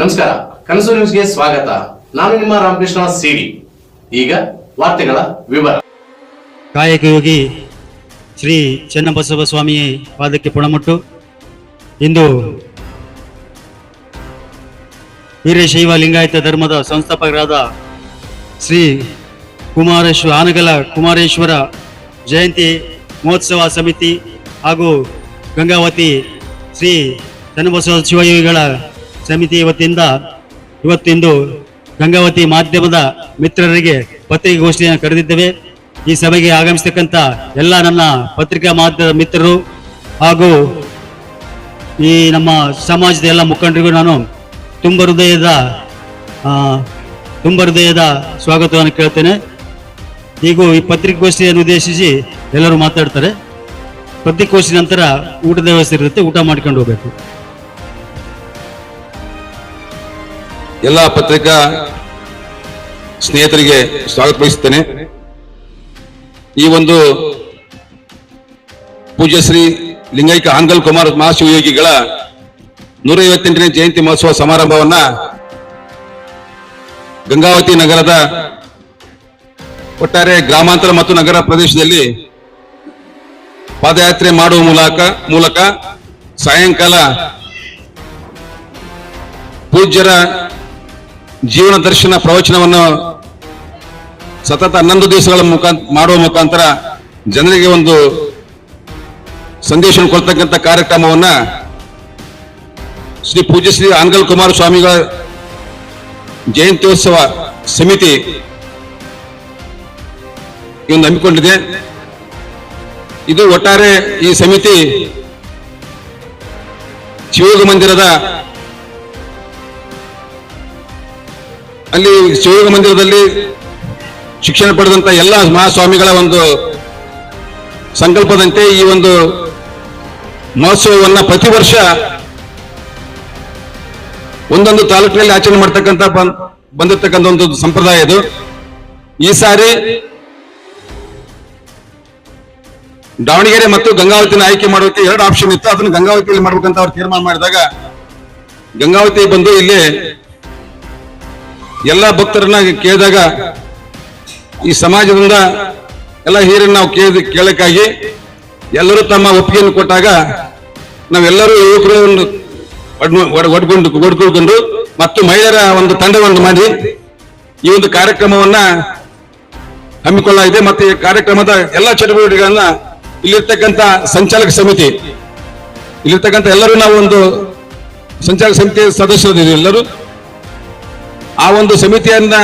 ನಮಸ್ಕಾರ, ಕನಸು ನ್ಯೂಸ್ಗೆ ಸ್ವಾಗತ. ನಾನು ನಿಮ್ಮ ರಾಮಕೃಷ್ಣ ಸಿಡಿ. ಈಗ ವಾರ್ತೆಗಳ ವಿವರ. ಕಾಯಕ ಯೋಗಿ ಶ್ರೀ ಚನ್ನಬಸವ ಸ್ವಾಮಿ ಪಾದಕ್ಕೆ ಪುಣಮಟ್ಟು. ಇಂದು ವೀರಶೈವ ಲಿಂಗಾಯತ ಧರ್ಮದ ಸಂಸ್ಥಾಪಕರಾದ ಶ್ರೀ ಕುಮಾರೇಶ್ವರ ಆನಗಲ ಕುಮಾರೇಶ್ವರ ಜಯಂತಿ ಮಹೋತ್ಸವ ಸಮಿತಿ ಹಾಗೂ ಗಂಗಾವತಿ ಶ್ರೀ ಚನ್ನಬಸವ ಶಿವಯೋಗಿಗಳ ಸಮಿತಿ ವತಿಯಿಂದ ಇವತ್ತಿಂದು ಗಂಗಾವತಿ ಮಾಧ್ಯಮದ ಮಿತ್ರರಿಗೆ ಪತ್ರಿಕಾಗೋಷ್ಠಿಯನ್ನು ಕರೆದಿದ್ದೇವೆ. ಈ ಸಭೆಗೆ ಆಗಮಿಸತಕ್ಕಂಥ ಎಲ್ಲ ನನ್ನ ಪತ್ರಿಕಾ ಮಾಧ್ಯಮದ ಮಿತ್ರರು ಹಾಗೂ ಈ ನಮ್ಮ ಸಮಾಜದ ಎಲ್ಲ ಮುಖಂಡರಿಗೂ ನಾನು ತುಂಬ ಹೃದಯದ ತುಂಬ ಹೃದಯದ ಸ್ವಾಗತವನ್ನು ಕೇಳ್ತೇನೆ. ಈಗ ಈ ಪತ್ರಿಕಾಗೋಷ್ಠಿಯನ್ನು ಉದ್ದೇಶಿಸಿ ಎಲ್ಲರೂ ಮಾತಾಡ್ತಾರೆ. ಪತ್ರಿಕಾಗೋಷ್ಠಿ ನಂತರ ಊಟದ ವ್ಯವಸ್ಥೆ ಇರುತ್ತೆ, ಊಟ ಮಾಡ್ಕೊಂಡು ಹೋಗ್ಬೇಕು. ಎಲ್ಲ ಪತ್ರಿಕಾ ಸ್ನೇಹಿತರಿಗೆ ಸ್ವಾಗತ ಬಯಸುತ್ತೇನೆ. ಈ ಒಂದು ಪೂಜ್ಯ ಶ್ರೀ ಲಿಂಗೈಕ ಆಂಗಲ್ ಕುಮಾರ್ ಮಹಾಶಿವಯೋಗಿಗಳ ನೂರ ಐವತ್ತೆಂಟನೇ ಜಯಂತಿ ಮಹೋತ್ಸವ ಸಮಾರಂಭವನ್ನ ಗಂಗಾವತಿ ನಗರದ ಒಟ್ಟಾರೆ ಗ್ರಾಮಾಂತರ ಮತ್ತು ನಗರ ಪ್ರದೇಶದಲ್ಲಿ ಪಾದಯಾತ್ರೆ ಮಾಡುವ ಮೂಲಕ ಮೂಲಕ ಸಾಯಂಕಾಲ ಪೂಜ್ಯರ ಜೀವನ ದರ್ಶನ ಪ್ರವಚನವನ್ನು ಸತತ ಹನ್ನೊಂದು ದಿವಸಗಳ ಮುಖಾಂತರ ಮಾಡುವ ಮುಖಾಂತರ ಜನರಿಗೆ ಒಂದು ಸಂದೇಶ ಕೊಡ್ತಕ್ಕಂಥ ಕಾರ್ಯಕ್ರಮವನ್ನ ಶ್ರೀ ಪೂಜ್ಯ ಶ್ರೀ ಆಂಗಲ್ ಕುಮಾರ ಸ್ವಾಮಿಗಳ ಜಯಂತ್ಯೋತ್ಸವ ಸಮಿತಿ ಒಂದು ಹಮ್ಮಿಕೊಂಡಿದೆ. ಇದು ಒಟ್ಟಾರೆ ಈ ಸಮಿತಿ ಶಿವಯೋಗ ಮಂದಿರದ ಅಲ್ಲಿ ಶಿವಯೋಗ ಮಂದಿರದಲ್ಲಿ ಶಿಕ್ಷಣ ಪಡೆದಂತ ಎಲ್ಲ ಮಹಾಸ್ವಾಮಿಗಳ ಒಂದು ಸಂಕಲ್ಪದಂತೆ ಈ ಒಂದು ಮಹೋತ್ಸವವನ್ನ ಪ್ರತಿ ವರ್ಷ ಒಂದೊಂದು ತಾಲೂಕಿನಲ್ಲಿ ಆಚರಣೆ ಮಾಡ್ತಕ್ಕಂಥ ಬಂದಿರತಕ್ಕಂಥ ಒಂದು ಸಂಪ್ರದಾಯ ಇದು. ಈ ಸಾರಿ ದಾವಣಗೆರೆ ಮತ್ತು ಗಂಗಾವತಿನ ಆಯ್ಕೆ ಮಾಡೋಕೆ ಎರಡು ಆಪ್ಷನ್ ಇತ್ತು. ಅದನ್ನು ಗಂಗಾವತಿಯಲ್ಲಿ ಮಾಡ್ಬೇಕಂತ ಅವ್ರು ತೀರ್ಮಾನ ಮಾಡಿದಾಗ ಗಂಗಾವತಿ ಬಂದು ಇಲ್ಲಿ ಎಲ್ಲ ಭಕ್ತರನ್ನ ಕೇಳಿದಾಗ ಈ ಸಮಾಜದಿಂದ ಎಲ್ಲ ಹಿರಿಯನ್ನು ನಾವು ಕೇಳಿ ಕೇಳಕ್ಕಾಗಿ ಎಲ್ಲರೂ ತಮ್ಮ ಒಪ್ಪಿಗೆಯನ್ನು ಕೊಟ್ಟಾಗ ನಾವೆಲ್ಲರೂ ಯುವಕರು ಒಂದು ಒಡ್- ಒಡ್- ಒಡ್ಕೊಂಡು ಒಡ್ಕೊಳ್ಕೊಂಡು ಮತ್ತು ಮಹಿಳೆಯರ ಒಂದು ತಂಡವನ್ನು ಮಾಡಿ ಈ ಒಂದು ಕಾರ್ಯಕ್ರಮವನ್ನ ಹಮ್ಮಿಕೊಳ್ಳಲಾಗಿದೆ ಮತ್ತು ಈ ಕಾರ್ಯಕ್ರಮದ ಎಲ್ಲ ಚಟುವಟಿಕೆಗಳನ್ನ ಇಲ್ಲಿರ್ತಕ್ಕಂಥ ಸಂಚಾಲಕ ಸಮಿತಿ, ಇಲ್ಲಿರ್ತಕ್ಕಂಥ ಎಲ್ಲರೂ ನಾವು ಒಂದು ಸಂಚಾಲಕ ಸಮಿತಿ ಸದಸ್ಯರು ಎಲ್ಲರೂ. ಆ ಒಂದು ಸಮಿತಿಯನ್ನ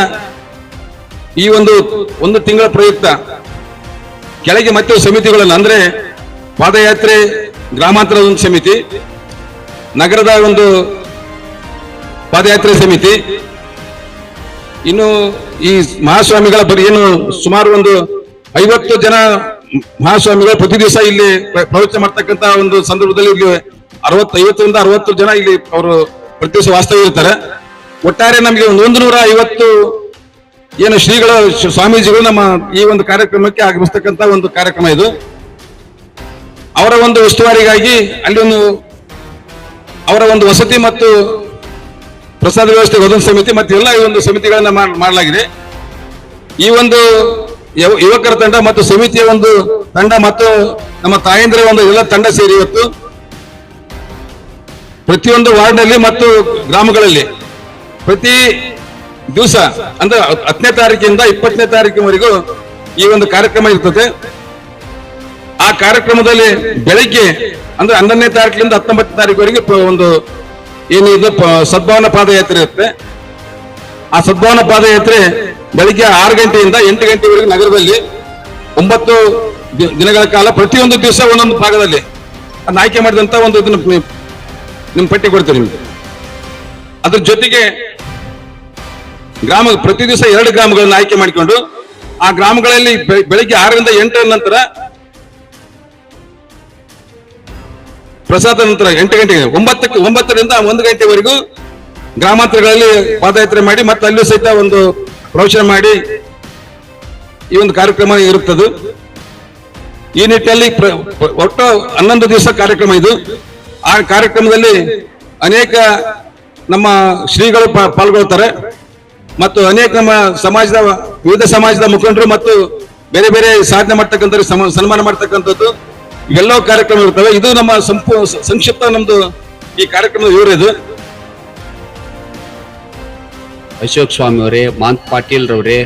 ಈ ಒಂದು ಒಂದು ತಿಂಗಳ ಪ್ರಯುಕ್ತ ಕೆಳಗೆ ಮತ್ತೆ ಸಮಿತಿಗಳನ್ನು ಅಂದ್ರೆ ಪಾದಯಾತ್ರೆ ಗ್ರಾಮಾಂತರದ ಒಂದು ಸಮಿತಿ, ನಗರದ ಒಂದು ಪಾದಯಾತ್ರೆ ಸಮಿತಿ, ಇನ್ನು ಈ ಮಹಾಸ್ವಾಮಿಗಳ ಬಗ್ಗೆ ಏನು ಸುಮಾರು ಒಂದು ಐವತ್ತು ಜನ ಮಹಾಸ್ವಾಮಿಗಳು ಪ್ರತಿ ದಿವಸ ಇಲ್ಲಿ ಪ್ರ- ಪ್ರವಚನ ಮಾಡ್ತಕ್ಕಂತ ಒಂದು ಸಂದರ್ಭದಲ್ಲಿ ಇಲ್ಲಿ ಅರವತ್ತು ಐವತ್ತರಿಂದ ಅರವತ್ತು ಜನ ಇಲ್ಲಿ ಅವರು ಪ್ರತಿ ದಿವಸ ವಾಸ್ತವ್ಯ ಇರ್ತಾರೆ ಒಟ್ಟಾರೆ ನಮಗೆ ಒಂದು ಒಂದು ನೂರ ಐವತ್ತು ಏನು ಶ್ರೀಗಳ ಸ್ವಾಮೀಜಿಗಳು ನಮ್ಮ ಈ ಒಂದು ಕಾರ್ಯಕ್ರಮಕ್ಕೆ ಆಗಮಿಸ್ತಕ್ಕಂಥ ಒಂದು ಕಾರ್ಯಕ್ರಮ ಇದು. ಅವರ ಒಂದು ಉಸ್ತುವಾರಿಗಾಗಿ ಅಲ್ಲಿ ಒಂದು ಅವರ ಒಂದು ವಸತಿ ಮತ್ತು ಪ್ರಸಾದ ವ್ಯವಸ್ಥೆ ಒಂದೊಂದು ಸಮಿತಿ ಮತ್ತು ಎಲ್ಲ ಈ ಒಂದು ಸಮಿತಿಗಳನ್ನ ಮಾಡ್- ಮಾಡಲಾಗಿದೆ. ಈ ಒಂದು ಯವ- ಯುವಕರ ತಂಡ ಮತ್ತು ಸಮಿತಿಯ ಒಂದು ತಂಡ ಮತ್ತು ನಮ್ಮ ತಾಯಂದಿರ ಒಂದು ಎಲ್ಲ ತಂಡ ಸೇರಿ ಇವತ್ತು ಪ್ರತಿಯೊಂದು ವಾರ್ಡ್ನಲ್ಲಿ ಮತ್ತು ಗ್ರಾಮಗಳಲ್ಲಿ. ಪ್ರತಿ ದಿವಸ, ಅಂದ್ರೆ ಹತ್ತನೇ ತಾರೀಕಿಂದ ಇಪ್ಪತ್ತನೇ ತಾರೀಕಿನವರೆಗೂ ಈ ಒಂದು ಕಾರ್ಯಕ್ರಮ ಇರ್ತದೆ. ಆ ಕಾರ್ಯಕ್ರಮದಲ್ಲಿ ಬೆಳಿಗ್ಗೆ, ಅಂದ್ರೆ ಹನ್ನೊಂದನೇ ತಾರೀಕಿನಿಂದ ಹತ್ತೊಂಬತ್ತನೇ ತಾರೀಕುವರೆಗೆ ಒಂದು ಏನಿದೆ ಸದ್ಭಾವನಾ ಪಾದಯಾತ್ರೆ ಇರುತ್ತೆ. ಆ ಸದ್ಭಾವನಾ ಪಾದಯಾತ್ರೆ ಬೆಳಿಗ್ಗೆ ಆರು ಗಂಟೆಯಿಂದ ಎಂಟು ಗಂಟೆವರೆಗೆ ನಗರದಲ್ಲಿ, ಒಂಬತ್ತು ದಿನಗಳ ಕಾಲ ಪ್ರತಿಯೊಂದು ದಿವಸ ಒಂದೊಂದು ಭಾಗದಲ್ಲಿ. ಅದನ್ನ ಆಯ್ಕೆ ಮಾಡಿದಂತ ಒಂದು ಇದನ್ನ ನಿಮ್ ಪಟ್ಟಿ ಕೊಡ್ತೀನಿ ನಿಮ್ಗೆ. ಅದ್ರ ಜೊತೆಗೆ ಗ್ರಾಮ, ಪ್ರತಿ ದಿವಸ ಎರಡು ಗ್ರಾಮಗಳನ್ನು ಆಯ್ಕೆ ಮಾಡಿಕೊಂಡು, ಆ ಗ್ರಾಮಗಳಲ್ಲಿ ಬೆಳಿಗ್ಗೆ ಆರರಿಂದ ಎಂಟರ ನಂತರ, ಪ್ರಸಾದ ನಂತರ ಎಂಟು ಗಂಟೆಗೆ, ಒಂಬತ್ತಕ್ಕೆ, ಒಂಬತ್ತರಿಂದ ಒಂದು ಗಂಟೆವರೆಗೂ ಗ್ರಾಮಾಂತರಗಳಲ್ಲಿ ಪಾದಯಾತ್ರೆ ಮಾಡಿ, ಮತ್ತೆ ಅಲ್ಲೂ ಸಹಿತ ಒಂದು ಪ್ರವಚನ ಮಾಡಿ ಈ ಒಂದು ಕಾರ್ಯಕ್ರಮ ಇರುತ್ತದೆ. ಈ ನಿಟ್ಟಿನಲ್ಲಿ ಒಟ್ಟು ಹನ್ನೊಂದು ದಿವಸ ಕಾರ್ಯಕ್ರಮ ಇದು. ಆ ಕಾರ್ಯಕ್ರಮದಲ್ಲಿ ಅನೇಕ ನಮ್ಮ ಶ್ರೀಗಳು ಪಾಲ್ಗೊಳ್ತಾರೆ. ಮತ್ತು ಅನೇಕ ನಮ್ಮ ಸಮಾಜದ, ವಿವಿಧ ಸಮಾಜದ ಮುಖಂಡರು ಮತ್ತು ಬೇರೆ ಬೇರೆ ಸಾಧನೆ ಮಾಡ್ತಕ್ಕಂಥ ಸನ್ಮಾನ ಮಾಡ್ತಕ್ಕಂಥದ್ದು ಇವೆಲ್ಲೋ ಕಾರ್ಯಕ್ರಮ ಇರ್ತವೆ. ಇದು ನಮ್ಮ ಸಂಕ್ಷಿಪ್ತ ನಮ್ದು ಈ ಕಾರ್ಯಕ್ರಮದ ವಿವರ ಇದು. ಅಶೋಕ್ ಸ್ವಾಮಿ ಅವರೇ, ಮಾಂತ್ ಪಾಟೀಲ್ ರವರೇ,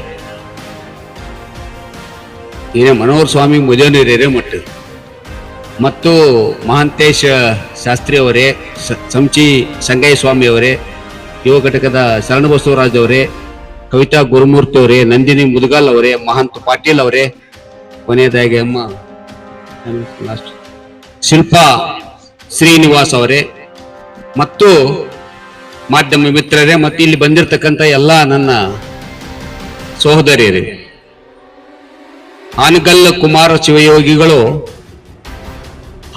ಏನೇ ಮನೋಹರ್ ಸ್ವಾಮಿ ಮುಜನೂರೇ ಮಟ್ಟು. ಮತ್ತು ಮಹಾಂತೇಶ ಶಾಸ್ತ್ರಿ ಅವರೇ ಸಂಚಿ ಸಂಗಯ್ಯ ಸ್ವಾಮಿ ಅವರೇ, ಯುವ ಘಟಕದ ಶರಣಬಸವರಾಜ್ ಅವರೇ ಕವಿತಾ ಗುರುಮೂರ್ತಿ ಅವರೇ, ನಂದಿನಿ ಮುದಗಲ್ ಅವರೇ, ಮಹಂತ್ ಪಾಟೀಲ್ ಅವರೇ, ಕೊನೆಯದಾಗಿ ಅಮ್ಮ ಲಾಸ್ಟ್ ಶಿಲ್ಪಾ ಶ್ರೀನಿವಾಸ್ ಅವರೇ. ಮತ್ತು ಮಾಧ್ಯಮ ಮಿತ್ರರೇ, ಮತ್ತು ಇಲ್ಲಿ ಬಂದಿರತಕ್ಕಂತ ಎಲ್ಲ ನನ್ನ ಸಹೋದರಿಯರೇ. ಹಾನಗಲ್ ಕುಮಾರ ಶಿವಯೋಗಿಗಳು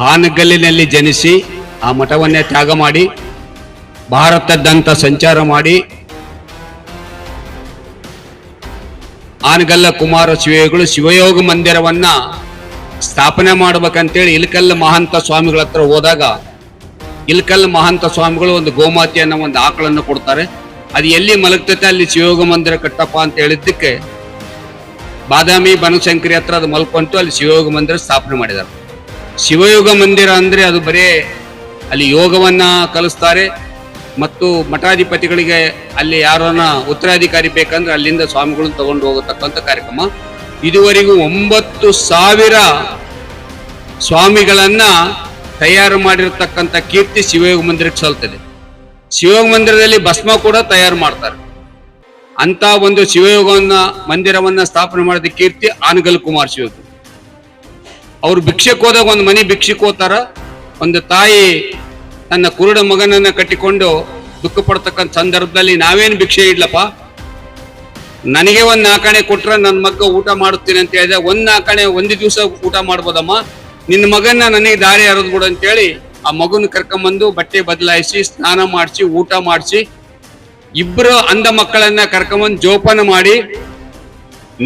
ಹಾನಗಲ್ಲಿನಲ್ಲಿ ಜನಿಸಿ ಆ ಮಠವನ್ನೇ ತ್ಯಾಗ ಮಾಡಿ ಭಾರತದಂತ ಸಂಚಾರ ಮಾಡಿ ಆನಗಲ್ಲ ಕುಮಾರ ಶಿವಯೋಗಿಗಳು ಶಿವಯೋಗ ಮಂದಿರವನ್ನ ಸ್ಥಾಪನೆ ಮಾಡ್ಬೇಕಂತೇಳಿ ಇಲ್ಕಲ್ಲ ಮಹಾಂತ ಸ್ವಾಮಿಗಳ ಹತ್ರ ಹೋದಾಗ ಇಲ್ಕಲ್ಲ ಮಹಾಂತ ಸ್ವಾಮಿಗಳು ಒಂದು ಗೋಮಾತೆ ಅನ್ನೋ ಒಂದು ಆಕಳನ್ನು ಕೊಡ್ತಾರೆ. ಅದು ಎಲ್ಲಿ ಮಲಗ್ತೈತೆ ಅಲ್ಲಿ ಶಿವಯೋಗ ಮಂದಿರ ಕಟ್ಟಪ್ಪ ಅಂತ ಹೇಳಿದ್ದಕ್ಕೆ ಬಾದಾಮಿ ಬನಶಂಕರಿ ಹತ್ರ ಅದು ಮಲ್ಕೊಂತು ಅಲ್ಲಿ ಶಿವಯೋಗ ಮಂದಿರ ಸ್ಥಾಪನೆ ಮಾಡಿದ್ದಾರೆ. ಶಿವಯೋಗ ಮಂದಿರ ಅಂದ್ರೆ ಅದು ಬರೇ ಅಲ್ಲಿ ಯೋಗವನ್ನ ಕಲಿಸ್ತಾರೆ. ಮತ್ತು ಮಠಾಧಿಪತಿಗಳಿಗೆ ಅಲ್ಲಿ ಯಾರನ್ನ ಉತ್ತರಾಧಿಕಾರಿ ಬೇಕಂದ್ರೆ ಅಲ್ಲಿಂದ ಸ್ವಾಮಿಗಳನ್ನ ತಗೊಂಡು ಹೋಗತಕ್ಕಂಥ ಕಾರ್ಯಕ್ರಮ. ಇದುವರೆಗೂ ಒಂಬತ್ತು ಸಾವಿರ ಸ್ವಾಮಿಗಳನ್ನ ತಯಾರು ಮಾಡಿರತಕ್ಕಂಥ ಕೀರ್ತಿ ಶಿವಯೋಗ ಮಂದಿರಕ್ಕೆ ಸಲ್ತದೆ. ಶಿವಯೋಗ ಮಂದಿರದಲ್ಲಿ ಭಸ್ಮ ಕೂಡ ತಯಾರು ಮಾಡ್ತಾರೆ. ಅಂತ ಒಂದು ಶಿವಯೋಗವನ್ನ, ಮಂದಿರವನ್ನ ಸ್ಥಾಪನೆ ಮಾಡಿದ ಕೀರ್ತಿ ಆನಗಲ್ ಕುಮಾರ್ ಶಿವಯೋಗ ಅವ್ರು ಭಿಕ್ಷಕ್ಕೆ ಹೋದಾಗ ಒಂದು ಮನೆ ಭಿಕ್ಷಕ್ಕೆ ಹೋಗ್ತಾರ. ಒಂದು ತಾಯಿ ತನ್ನ ಕುರುಡ ಮಗನನ್ನ ಕಟ್ಟಿಕೊಂಡು ದುಃಖ ಪಡ್ತಕ್ಕಂಥ ಸಂದರ್ಭದಲ್ಲಿ ನಾವೇನು ಭಿಕ್ಷೆ ಇಡ್ಲಪ್ಪ? ನನಗೆ ಒಂದ್ ನಾಲ್ಕಣೆ ಕೊಟ್ರೆ ನನ್ನ ಮಗ ಊಟ ಮಾಡುತ್ತೇನೆ ಅಂತ ಹೇಳಿದೆ ಒಂದ್ ನಾಲ್ಕಣೆ ಒಂದು ದಿವಸ ಊಟ ಮಾಡ್ಬೋದಮ್ಮ? ನಿನ್ನ ಮಗನ್ನ ನನಗೆ ದಾರಿ ಹರಿದ್ ಬಿಡು ಅಂತೇಳಿ ಆ ಮಗುನ ಕರ್ಕೊಂಬಂದು ಬಟ್ಟೆ ಬದಲಾಯಿಸಿ, ಸ್ನಾನ ಮಾಡಿಸಿ, ಊಟ ಮಾಡಿಸಿ ಇಬ್ಬರು ಅಂಧ ಮಕ್ಕಳನ್ನ ಕರ್ಕೊಂಬಂದು ಜೋಪಾನ ಮಾಡಿ,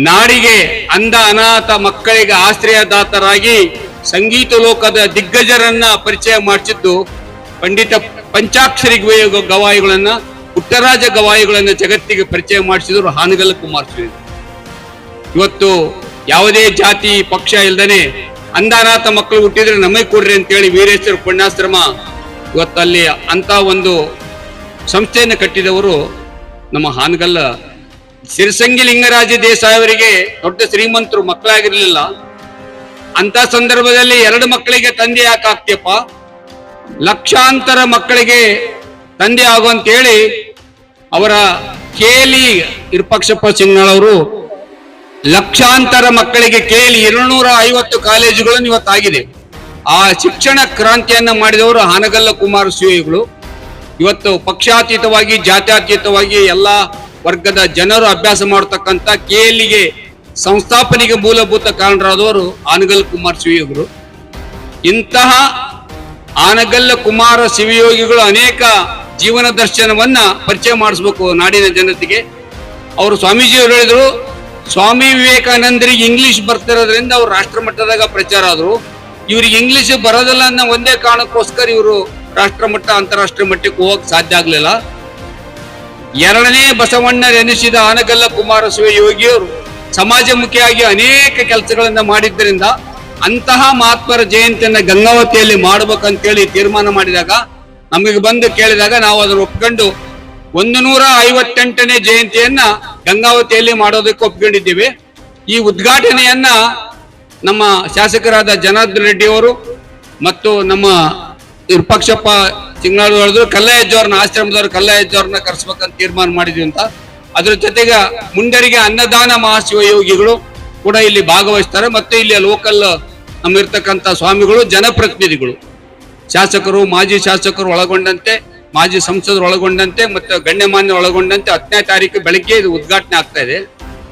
ನಾಡಿಗೆ ಅಂಧ ಅನಾಥ ಮಕ್ಕಳಿಗೆ ಆಶ್ರಯದಾತರಾಗಿ ಸಂಗೀತ ಲೋಕದ ದಿಗ್ಗಜರನ್ನ ಪರಿಚಯ ಮಾಡಿಸಿದ್ದು ಪಂಡಿತ ಪಂಚಾಕ್ಷರಿ ಗವಾಯಿ- ಗವಾಯಿಗಳನ್ನ, ಪುಟ್ಟರಾಜ ಗವಾಯಿಗಳನ್ನ ಜಗತ್ತಿಗೆ ಪರಿಚಯ ಮಾಡಿಸಿದ್ರು ಹಾನಗಲ್ ಶ್ರೀ ಇವತ್ತು ಯಾವುದೇ ಜಾತಿ, ಪಕ್ಷ ಇಲ್ದನೆ ಅಂಧಾನಾಥ ಮಕ್ಕಳು ಹುಟ್ಟಿದ್ರೆ ನಮಗೆ ಕೊಡ್ರಿ ಅಂತೇಳಿ ವೀರೇಶ್ವರ ಪುಣ್ಯಾಶ್ರಮ ಇವತ್ತಲ್ಲಿ ಅಂತ ಒಂದು ಸಂಸ್ಥೆಯನ್ನು ಕಟ್ಟಿದವರು ನಮ್ಮ ಹಾನಗಲ್ಲ ಸಿರಿಸಂಗಿ ಲಿಂಗರಾಜ ದೇಸಾಯಿ ಅವರಿಗೆ ದೊಡ್ಡ ಶ್ರೀಮಂತರು ಮಕ್ಕಳಾಗಿರ್ಲಿಲ್ಲ. ಅಂತ ಸಂದರ್ಭದಲ್ಲಿ ಎರಡು ಮಕ್ಕಳಿಗೆ ತಂದೆ ಯಾಕೆ ಆಗ್ತೀಯಪ್ಪ ಲಕ್ಷಾಂತರ ಮಕ್ಕಳಿಗೆ ತಂದೆ ಆಗು ಅಂತೇಳಿ ಅವರ ಕೇಲಿ ಇರ್ಪಕ್ಷಪ್ಪ ಸಿಂಗ್ನಾಳ್ ಅವರು ಲಕ್ಷಾಂತರ ಮಕ್ಕಳಿಗೆ ಕೇಳಿ ಎರಡ್ನೂರ ಐವತ್ತು ಕಾಲೇಜುಗಳನ್ನು ಇವತ್ತಾಗಿದೆ. ಆ ಶಿಕ್ಷಣ ಕ್ರಾಂತಿಯನ್ನ ಮಾಡಿದವರು ಹಾನಗಲ್ಲ ಕುಮಾರ ಸ್ವಾಮಿಗಳು ಇವತ್ತು ಪಕ್ಷಾತೀತವಾಗಿ, ಜಾತ್ಯಾತೀತವಾಗಿ ಎಲ್ಲ ವರ್ಗದ ಜನರು ಅಭ್ಯಾಸ ಮಾಡತಕ್ಕಂತ ಕೇಲಿಗೆ ಸಂಸ್ಥಾಪನೆಗೆ ಮೂಲಭೂತ ಕಾರಣರಾದವರು ಹಾನಗಲ್ ಕುಮಾರ್ ಶಿವಯೋಗಿಗಳು ಇಂತಹ ಆನಗಲ್ಲ ಕುಮಾರ ಶಿವಯೋಗಿಗಳು ಅನೇಕ ಜೀವನ ದರ್ಶನವನ್ನ ಪರಿಚಯ ಮಾಡಿಸ್ಬೇಕು ನಾಡಿನ ಜನತೆಗೆ. ಅವರು ಸ್ವಾಮೀಜಿಯವರು ಹೇಳಿದ್ರು, ಸ್ವಾಮಿ ವಿವೇಕಾನಂದರಿಗೆ ಇಂಗ್ಲಿಷ್ ಬರ್ತಿರೋದ್ರಿಂದ ಅವ್ರು ರಾಷ್ಟ್ರ ಮಟ್ಟದಾಗ ಪ್ರಚಾರ ಆದ್ರು. ಇವ್ರಿಗೆ ಇಂಗ್ಲಿಷ್ ಬರೋದಿಲ್ಲ ಅನ್ನೋ ಒಂದೇ ಕಾರಣಕ್ಕೋಸ್ಕರ ಇವರು ರಾಷ್ಟ್ರ ಮಟ್ಟ ಅಂತಾರಾಷ್ಟ್ರೀಯ ಮಟ್ಟಕ್ಕೆ ಹೋಗಕ್ ಸಾಧ್ಯ ಆಗ್ಲಿಲ್ಲ. ಎರಡನೇ ಬಸವಣ್ಣರೆನಿಸಿದ ಆನಗಲ್ಲ ಕುಮಾರಸ್ವಾಮಿ ಯೋಗಿಯವರು ಸಮಾಜಮುಖಿಯಾಗಿ ಅನೇಕ ಕೆಲಸಗಳನ್ನ ಮಾಡಿದ್ದರಿಂದ ಅಂತಹ ಮಹಾತ್ಮರ ಜಯಂತಿಯನ್ನ ಗಂಗಾವತಿಯಲ್ಲಿ ಮಾಡ್ಬೇಕಂತೇಳಿ ತೀರ್ಮಾನ ಮಾಡಿದಾಗ, ನಮಗೆ ಬಂದು ಕೇಳಿದಾಗ ನಾವು ಅದನ್ನು ಒಪ್ಕೊಂಡು ಒಂದು ನೂರ ಐವತ್ತೆಂಟನೇ ಜಯಂತಿಯನ್ನ ಗಂಗಾವತಿಯಲ್ಲಿ ಮಾಡೋದಕ್ಕೆ ಒಪ್ಕೊಂಡಿದ್ದೀವಿ. ಈ ಉದ್ಘಾಟನೆಯನ್ನ ನಮ್ಮ ಶಾಸಕರಾದ ಜನಾರ್ದನ್ ರೆಡ್ಡಿ ಅವರು ಮತ್ತು ನಮ್ಮ ವಿಪಕ್ಷಪ್ಪ ಚಿಂಗಾಳು ಹೇಳಿದ್ರು ಕಲ್ಲಯ್ಯಜ್ಜವ್ರನ್ನ, ಆಶ್ರಮದವರು ಕಲ್ಲಯ್ಯಜ್ಜವ್ರನ್ನ ಕರೆಸ್ಬೇಕಂತ ತೀರ್ಮಾನ ಮಾಡಿದ್ವಿ ಅಂತ. ಅದ್ರ ಜೊತೆಗೆ ಮುಂಡರಿಗೆ ಅನ್ನದಾನ ಮಹಾಶಿವಯೋಗಿಗಳು ಕೂಡ ಇಲ್ಲಿ ಭಾಗವಹಿಸ್ತಾರೆ. ಮತ್ತು ಇಲ್ಲಿ ಲೋಕಲ್ ನಮ್ಮ ಇರ್ತಕ್ಕಂಥ ಸ್ವಾಮಿಗಳು, ಜನಪ್ರತಿನಿಧಿಗಳು. ಶಾಸಕರು, ಮಾಜಿ ಶಾಸಕರು ಒಳಗೊಂಡಂತೆ, ಮಾಜಿ ಸಂಸದರು ಒಳಗೊಂಡಂತೆ, ಮತ್ತು ಗಣ್ಯಮಾನ್ಯ ಒಳಗೊಂಡಂತೆ ಹತ್ತನೇ ತಾರೀಕು ಬೆಳಗ್ಗೆ ಇದು ಉದ್ಘಾಟನೆ ಆಗ್ತಾ ಇದೆ.